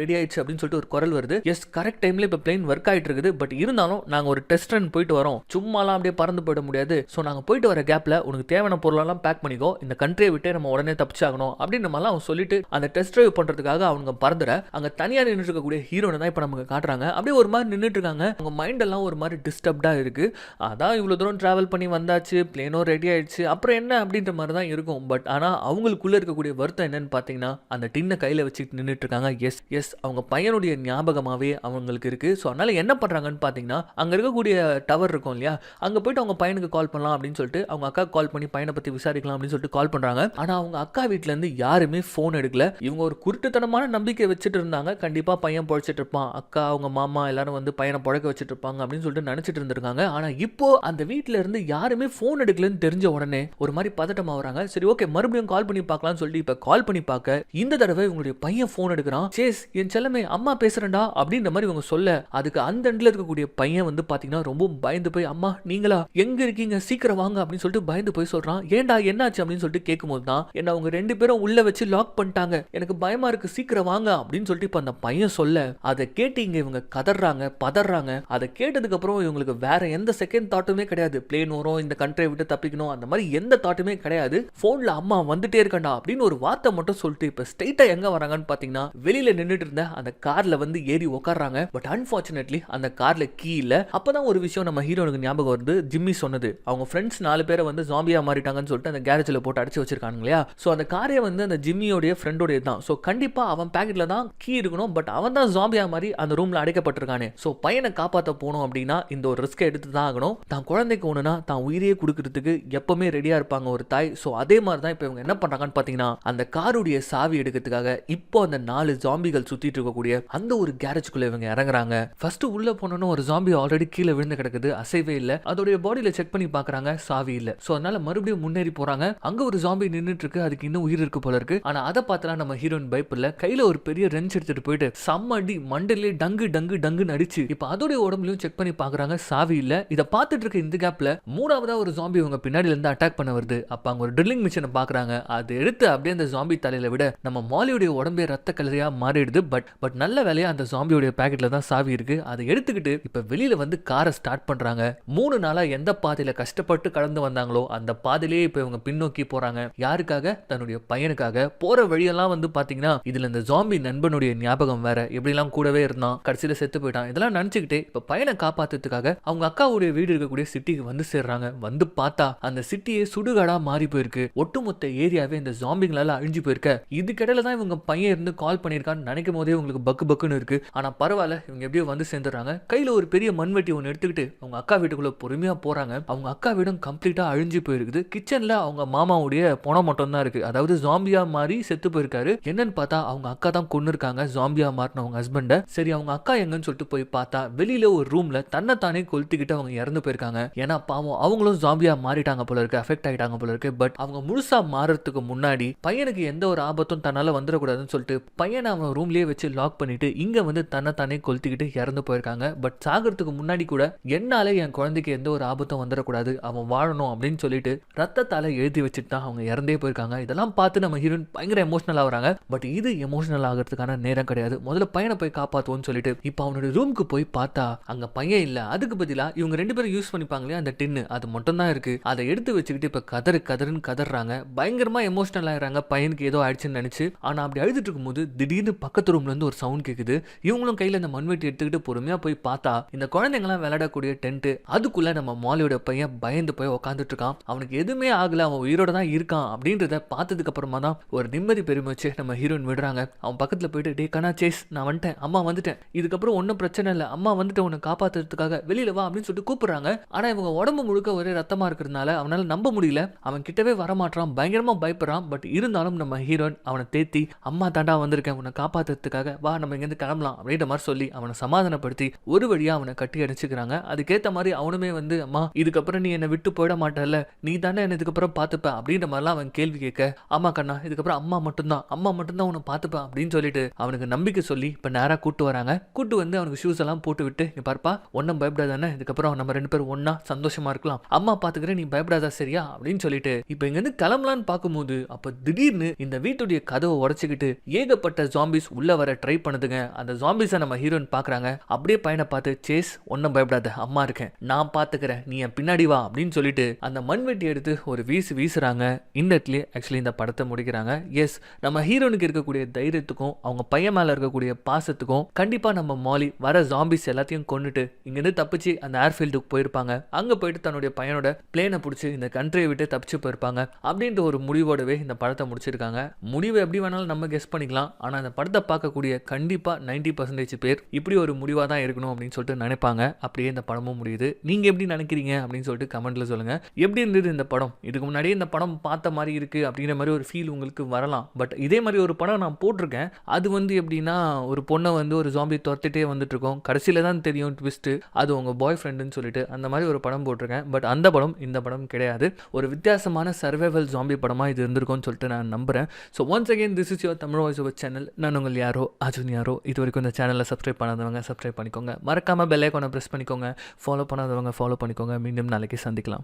ரெடி ஆயிடுச்சு. அப்படின்னு சொல்லிட்டு ஒரு குரல் வருது. எஸ் கரெக்ட் டைம்ல இப்போ பிளேன் ஒர்க் ஆயிட்டு இருக்குது. பட் இருந்தாலும் நாங்கள் ஒரு டெஸ்ட் ரன் போயிட்டு வரோம். சும்மாலாம் அப்படியே பறந்து போயிட முடியாது. ஸோ நாங்கள் போயிட்டு வர கேப்ல உனக்கு தேவையான பொருளெல்லாம் பேக் பண்ணிக்கோ. இந்த கண்ட்ரியை விட்டே நம்ம உடனே தப்பிச்சாகணும். அப்படின்னு மாதிரிலாம் அவன் சொல்லிட்டு அந்த டெஸ்ட் ட்ரைவ் பண்ணுறதுக்காக அவங்க பறந்துட அங்கே தனியாக நின்றுட்டு இருக்கக்கூடிய ஹீரோனை தான் இப்போ நமக்கு காட்டுறாங்க. அப்படியே ஒரு மாதிரி நின்றுட்டு இருக்காங்க அவங்க மைண்டெல்லாம் ஒரு மாதிரி டிஸ்டர்ப்டாக இருக்குது அதான் இவ்வளோ தூரம் ட்ராவல் பண்ணி வந்தாச்சு பிளேனோ ரெடி ஆயிடுச்சு. அப்புறம் என்ன அப்படின்ற மாதிரி தான் இருக்கும். பட் ஆனால் அவங்களுக்குள்ளே இருக்கக்கூடிய வருத்தம் என்னன்னு பார்த்தீங்கன்னா அந்த டின்னை கையில் வச்சுட்டு நின்றுட்டு இருக்காங்க எஸ் எஸ் அவங்க பையனுடைய ஞாபகமாகவே அவங்களுக்கு இருக்குது ஸோ அதனால் என்ன பண்ணுறாங்கன்னு பார்த்தீங்கன்னா அங்கே இருக்கக்கூடிய டவர் இருக்கும் இல்லையா? அங்கே போயிட்டு அவங்க பையனுக்கு கால் பண்ணலாம் அப்படின்னு சொல்லிட்டு அவங்க அக்கா கால் பண்ணி பையனை பற்றி விசாரிக்கலாம் அப்படின்னு சொல்லிட்டு கால் பண்ணுறாங்க ஆனால் அவங்க அக்கா வீட்டிலேருந்து இருந்து யாருமே ஃபோன் எடுக்கல. இவங்க ஒரு குருட்டுத்தனமான நம்பிக்கை வச்சுட்டு இருந்தாங்க. கண்டிப்பா பையன் பொழைச்சிட்டு இருப்பான். அக்கா அவங்க மாமா எல்லாரும் வந்து பையனை புழக்க வச்சுட்டு இருப்பாங்க அப்படின்னு சொல்லிட்டு நினைச்சிட்டு இருந்திருக்காங்க. ஆனா இப்போ அந்த வீட்டுல இருந்து யாருமே ஃபோன் எடுக்கலன்னு தெரிஞ்ச உடனே ஒரு மாதிரி பதட்டமா வராங்க சரி ஓகே மறுபடியும் கால் பண்ணி பார்க்கலாம்னு சொல்லிட்டு இப்ப கால் பண்ணி பார்க்க இந்த தடவை இவங்களுடைய பையன் ஃபோன் எடுக்கிறான். சேஸ் என் செல்லமே அம்மா பேசுறேன்டா அப்படின்ற மாதிரி இவங்க சொல்ல அதுக்கு அந்த இடத்துல இருக்கக்கூடிய பையன் வந்து பாத்தீங்கன்னா ரொம்ப பயந்து போய் அம்மா நீங்களா? எங்க இருக்கீங்க? சீக்கிரம் வாங்க. அப்படின்னு சொல்லிட்டு பயந்து போய் சொல்றான். ஏன்டா என்னாச்சு? அப்படின்னு சொல்லிட்டு கேட்கும்போது தான் என்ன அவங்க ரெண்டு பேரும் உள்ள வச்சு லாக் பண்ணிட்டாங்க. எனக்கு பயமா இருக்கு சீக்கிரம் வாங்க அப்படின்னு சொல்லிட்டு இப்ப அந்த பையன் சொல்ல அதை கேட்டு இங்க இவங்க கதறாங்க பதறாங்க அதை கேட்டதுக்கு அப்புறம் இவங்களுக்கு வேற எந்த செகண்ட் தாட்டுமே கிடையாது. பிளேன் வரும் இந்த கண்ட்ரியை விட்டு தப்பிக்கணும் அந்த மாதிரி எந்த தாட்டுமே கிடையாது. போன்ல அம்மா வந்துட்டே இருக்கண்டா அப்படின்னு ஒரு வார்த்தை மட்டும் சொல்லிட்டு இப்ப ஸ்ட்ரைட்டா எங்க வராங்கன்னு பாத்தீங்கன்னா வெளியில நின்னுட்டு இருந்த அந்த கார்ல வந்து ஏறி உட்காடுறாங்க பட் அன்பார்ச்சுனேட்லி அந்த கார்ல கீ இல்ல அப்பதான் ஒரு விஷயம் நம்ம ஹீரோனுக்கு ஞாபகம் வருது. ஜிம்மி சொன்னது. அவங்க ஃப்ரெண்ட்ஸ் நாலு பேரை வந்து ஜாம்பியா மாறிட்டாங்கன்னு சொல்லிட்டு அந்த கேரேஜ்ல போட்டு அடிச்சு வச்சிருக்காங்க இல்லையா? சோ அந்த காரை வந்து அந்த ஜிம்மியோடைய ஃப்ரெண்ட் ஃப்ரெண்டோடைய தான் ஸோ கண்டிப்பாக அவன் பேக்கெட்டில் தான் கீ இருக்கணும் பட் அவன் தான் ஜாம்பியா மாதிரி அந்த ரூமில் அடைக்கப்பட்டிருக்கானே. ஸோ பையனை காப்பாற்ற போனோம் அப்படின்னா இந்த ஒரு ரிஸ்க்கை எடுத்து தான் ஆகணும். தான் குழந்தைக்கு ஒன்றுனா தான் உயிரையே கொடுக்கறதுக்கு எப்பவுமே ரெடியாக இருப்பாங்க ஒரு தாய். ஸோ அதே மாதிரி தான் இப்போ இவங்க என்ன பண்ணுறாங்கன்னு பார்த்தீங்கன்னா அந்த காருடைய சாவி எடுக்கிறதுக்காக இப்போ அந்த நாலு ஜாம்பிகள் சுற்றிட்டு இருக்கக்கூடிய அந்த ஒரு கேரேஜ்குள்ளே இவங்க இறங்குறாங்க. ஃபர்ஸ்ட் உள்ள போனோன்னு ஒரு ஜாம்பி ஆல்ரெடி கீழே விழுந்து கிடக்குது. அசைவே இல்லை. அதோடைய பாடியில் செக் பண்ணி பார்க்குறாங்க சாவி இல்லை. ஸோ அதனால மறுபடியும் முன்னேறி போகிறாங்க அங்கே ஒரு ஜாம்பி நின்றுட்டு இருக்கு. அதுக்கு இன்னும் உயிர் இருக்கு போல இருக்கு. ஆனால் அதை பார்த்து பார்த்தலாம் நம்ம ஹீரோயின் பயப்பில்ல கையில் ஒரு பெரிய ரெஞ்ச் எடுத்துட்டு போயிட்டு செம்ம அடி மண்டலே டங்கு டங்கு டங்குன்னு அடிச்சு. இப்போ அதோடைய உடம்புலையும் செக் பண்ணி பார்க்குறாங்க சாவி இல்லை. இதை பார்த்துட்டு இருக்க இந்த கேப்ல மூணாவதா ஒரு ஜாம்பி இவங்க பின்னாடில இருந்து அட்டாக் பண்ண வருது. அப்ப அவங்க ஒரு ட்ரில்லிங் மிஷினை பாக்குறாங்க. அது எடுத்து அப்படியே அந்த ஜாம்பி தலையில விட நம்ம மாலியுடைய உடம்பே ரத்த கலரியா மாறிடுது. பட் பட் நல்ல வேலையாக அந்த ஜாம்பியோடைய பாக்கெட்ல தான் சாவி இருக்கு. அதை எடுத்துக்கிட்டு இப்ப வெளியில வந்து காரை ஸ்டார்ட் பண்றாங்க. மூணு நாளா எந்த பாதையில கஷ்டப்பட்டு கடந்து வந்தாங்களோ அந்த பாதையிலேயே இப்ப இவங்க பின்னோக்கி போறாங்க. யாருக்காக? தன்னுடைய பையனுக்காக. போற வழியெல்லாம் வந்து பாத்தீங்கன்னா இதுல இந்த ஜாம்பி நண்பனுடைய ஞாபகம் வேற. எப்படிலாம் கூடவே இருந்தான் கடைசியில செத்து போயிட்டான் இதெல்லாம் நினைச்சுக்கிட்டே இப்ப பையனை காப்பாத்துறதுக்காக அவங்க அக்காவுடைய வீடு இருக்கக்கூடிய சிட்டிக்கு வந்து சேர்றாங்க. வந்து பார்த்தா அந்த சிட்டியே சுடுகாடா மாறி போயிருக்கு. ஒட்டுமொத்த ஏரியாவே இந்த ஜாம்பிங்களால அழிஞ்சு போயிருக்க. இதுக்கிடையில தான் இவங்க பையன் இருந்து கால் பண்ணியிருக்கான்னு நினைக்கும் போதே உங்களுக்கு பக்கு பக்குன்னு இருக்கு. ஆனா பரவாயில்ல இவங்க எப்படியோ வந்து சேர்ந்துடுறாங்க. கையில ஒரு பெரிய மண்வெட்டி ஒன்று எடுத்துக்கிட்டு அவங்க அக்கா வீட்டுக்குள்ள பொறுமையா போறாங்க. அவங்க அக்கா வீடும் கம்ப்ளீட்டா அழிஞ்சு போயிருக்குது. கிச்சன்ல அவங்க மாமாவுடைய பணம் மட்டும் தான் இருக்கு. அதாவது ஜாம்பியா மாறி செத்து போயிருக்காரு. என்னன்னு பார்த்தா அவங்க அக்கா தான் கொண்டு இருக்காங்க. ஜாம்பியா மாறின அவங்க ஹஸ்பண்டை சரி அவங்க அக்கா எங்கன்னு சொல்லிட்டு போய் பார்த்தா வெளியில ஒரு ரூம்ல தன்னைத்தானே கொளுத்திக்கிட்டு அவங்க இறந்து போயிருக்காங்க. ஏன்னா பாவம் அவங்களும் ஜாம்பியா மாறிட்டாங்க போல இருக்கு அஃபெக்ட் ஆயிட்டாங்க போல இருக்கு. பட் அவங்க முழுசா மாறதுக்கு முன்னாடி பையனுக்கு எந்த ஒரு ஆபத்தும் தன்னால வந்துடக்கூடாதுன்னு சொல்லிட்டு பையனை அவன் ரூம்லயே வச்சு லாக் பண்ணிட்டு இங்க வந்து தன்னைத்தானே கொளுத்திக்கிட்டு இறந்து போயிருக்காங்க. பட் சாகிறதுக்கு முன்னாடி கூட என்னால என் குழந்தைக்கு எந்த ஒரு ஆபத்தும் வந்துடக்கூடாது அவன் வாழணும் அப்படின்னு சொல்லிட்டு ரத்தத்தால எழுதி வச்சுட்டு தான் அவங்க இறந்தே போயிருக்காங்க. இதெல்லாம் பார்த்து நம்ம ஹீரோயின் பயங்கர எமோஷனல் ஆகுறாங்க. பட் இது எமோஷனல் ஆகிறதுக்கான நேரம் கிடையாது. முதல்ல பையனை போய் காப்பாத்துவோம்னு சொல்லிட்டு இப்போ அவனோட ரூமுக்கு போய் பார்த்தா அங்க பையன் இல்ல. அதுக்கு பதிலா இவங்க ரெண்டு பேரும் யூஸ் பண்ணிப்பாங்களே அந்த டின்னு அது மட்டும் தான் இருக்கு. அதை எடுத்து வச்சுக்கிட்டு இப்ப கதறு கதறுன்னு கதறாங்க. பயங்கரமா எமோஷனல் ஆயிடுறாங்க. பையனுக்கு ஏதோ ஆயிடுச்சுன்னு நினைச்சு. ஆனா அப்படி அழுதுட்டு இருக்கும்போது திடீர்னு பக்கத்து ரூம்ல இருந்து ஒரு சவுண்ட் கேக்குது. இவங்களும் கையில இந்த மண்வெட்டி எடுத்துக்கிட்டு பொறுமையா போய் பார்த்தா இந்த குழந்தைங்களாம் விளையாடக்கூடிய டென்ட் அதுக்குள்ள நம்ம மாலியோட பையன் பயந்து போய் உட்காந்துட்டு இருக்கான். அவனுக்கு எதுவுமே ஆகல. அவன் உயிரோட தான் இருக்கான். அப்படின்றத பார்த்ததுக்கு அப்புறமா தான் ஒரு நிம்மதி பெரு வச்சு நம்ம ஹீரோயின் விடுறாங்க. அவன் பக்கத்துல போயிட்டு டே கண்ணா சேஸ் நான் வந்துட்டேன். அம்மா வந்துட்டேன். இதுக்கப்புறம் ஒன்றும் பிரச்சனை இல்லை. அம்மா வந்துட்டு உன்னை காப்பாத்துறதுக்காக வெளியில வா அப்படின்னு சொல்லிட்டு கூப்பிடுறாங்க. ஆனால் இவங்க உடம்பு முழுக்க ஒரே ரத்தமா இருக்கிறதுனால அவனால நம்ப முடியல. அவன் கிட்டவே வரமாட்டான் பயங்கரமா பயப்படுறான். பட் இருந்தாலும் நம்ம ஹீரோயின் அவனை தேத்தி அம்மா தாண்டா வந்திருக்கேன். உன்னை காப்பாத்துறதுக்காக வா நம்ம இங்கேருந்து கிளம்பலாம். அப்படின்ற மாதிரி சொல்லி அவனை சமாதானப்படுத்தி ஒரு வழியா அவனை கட்டி அடிச்சுக்கிறாங்க. அதுக்கேற்ற மாதிரி அவனுமே வந்து அம்மா இதுக்கப்புறம் நீ என்னை விட்டு போயிட மாட்டல நீ தானே என்ன இதுக்கப்புறம் பார்த்துப்ப அப்படின்ற மாதிரிலாம் அவன் கேள்வி கேட்க ஆமா கண்ணா இதுக்கப்புறம் அம்மா மட்டும் மட்டும்தான் அம்மா மட்டும்தான் உன்னை பார்த்துப்பா அப்படின்னு சொல்லிட்டு அவனுக்கு நம்பிக்கை சொல்லி இப்போ நேராக கூட்டு வராங்க. கூட்டு வந்து அவனுக்கு ஷூஸ் எல்லாம் போட்டு விட்டு நீ பார்ப்பா ஒன்றும் பயப்படாதானே? இதுக்கப்புறம் நம்ம ரெண்டு பேரும் ஒன்னா சந்தோஷமா இருக்கலாம். அம்மா பார்த்துக்கிறேன் நீ பயப்படாதா சரியா? அப்படின்னு சொல்லிட்டு இப்போ இங்கேருந்து கிளம்பலான்னு பார்க்கும்போது அப்போ திடீர்னு இந்த வீட்டுடைய கதவை உடச்சிக்கிட்டு ஏகப்பட்ட ஜாம்பிஸ் உள்ள வர ட்ரை பண்ணுதுங்க. அந்த ஜாம்பிஸை நம்ம ஹீரோயின் பார்க்குறாங்க. அப்படியே பையனை பார்த்து சேஸ் ஒன்றும் பயப்படாத அம்மா இருக்கேன். நான் பார்த்துக்கிறேன். நீ என் பின்னாடி வா. அப்படின்னு சொல்லிட்டு அந்த மண்வெட்டி எடுத்து ஒரு வீசு வீசுறாங்க. இந்த இடத்துலயே ஆக்சுவலி இந்த படத்தை முடிக்கிறாங்க. எஸ் நம்ம ஹீரோனுக்கு இருக்கக்கூடிய தைரியத்துக்கும் அவங்க பையன் மேலே இருக்கக்கூடிய பாசத்துக்கும் கண்டிப்பாக நம்ம மாலி வர ஜாம்பிஸ் எல்லாத்தையும் கொண்டுட்டு இங்கேருந்து தப்பிச்சு அந்த ஏர்ஃபீல்டுக்கு போயிருப்பாங்க. அங்கே போயிட்டு தன்னுடைய பையனோட பிளேனை பிடிச்சி இந்த கண்ட்ரியை விட்டு தப்பிச்சு போயிருப்பாங்க. அப்படின்ற ஒரு முடிவோடவே இந்த படத்தை முடிச்சிருக்காங்க. முடிவு எப்படி வேணாலும் நம்ம கெஸ் பண்ணிக்கலாம். ஆனால் அந்த படத்தை பார்க்கக்கூடிய கண்டிப்பாக நைன்டி பர்சன்டேஜ் பேர் இப்படி ஒரு முடிவாக தான் இருக்கணும் அப்படின்னு சொல்லிட்டு நினைப்பாங்க. அப்படியே இந்த படமும் முடியுது. நீங்கள் எப்படி நினைக்கிறீங்க அப்படின்னு சொல்லிட்டு கமெண்ட்ல சொல்லுங்கள் எப்படி இருந்தது இந்த படம்? இதுக்கு முன்னாடியே இந்த படம் பார்த்த மாதிரி இருக்குது அப்படிங்கிற மாதிரி ஒரு ஃபீல் உங்களுக்கு வரலாம். பட் இதே மாதிரி ஒரு படம் நான் போட்டிருக்கேன். அது வந்து எப்படின்னா ஒரு பொண்ணை வந்து ஒரு ஜாம்பி துரத்திட்டே வந்துட்டுருக்கோம் கடைசியில் கடைசியில தான் தெரியும் ட்விஸ்ட்டு அது உங்கள் பாய் ஃப்ரெண்டுன்னு சொல்லிட்டு அந்த மாதிரி ஒரு படம் போட்டிருக்கேன். பட் அந்த படம் இந்த படம் கிடையாது. ஒரு வித்தியாசமான சர்வைவல் ஜாம்பி படமாக இது இருந்திருக்கும்னு சொல்லிட்டு நான் நம்புறேன். So once again this is your Tamil voice over channel நான் உங்கள் யாரோ? அர்ஜுன் யாரோ? இது வரைக்கும் இந்த சேனலை சப்ஸ்கிரைப் பண்ணாதவங்க சப்ஸ்கிரைப் பண்ணிக்கோங்க. மறக்காமல் பெல் ஐக்கானை ப்ரெஸ் பண்ணிக்கோங்க. ஃபாலோ பண்ணாதவங்க ஃபாலோ பண்ணிக்கோங்க. மீண்டும் நாளைக்கு சந்திக்கலாம்.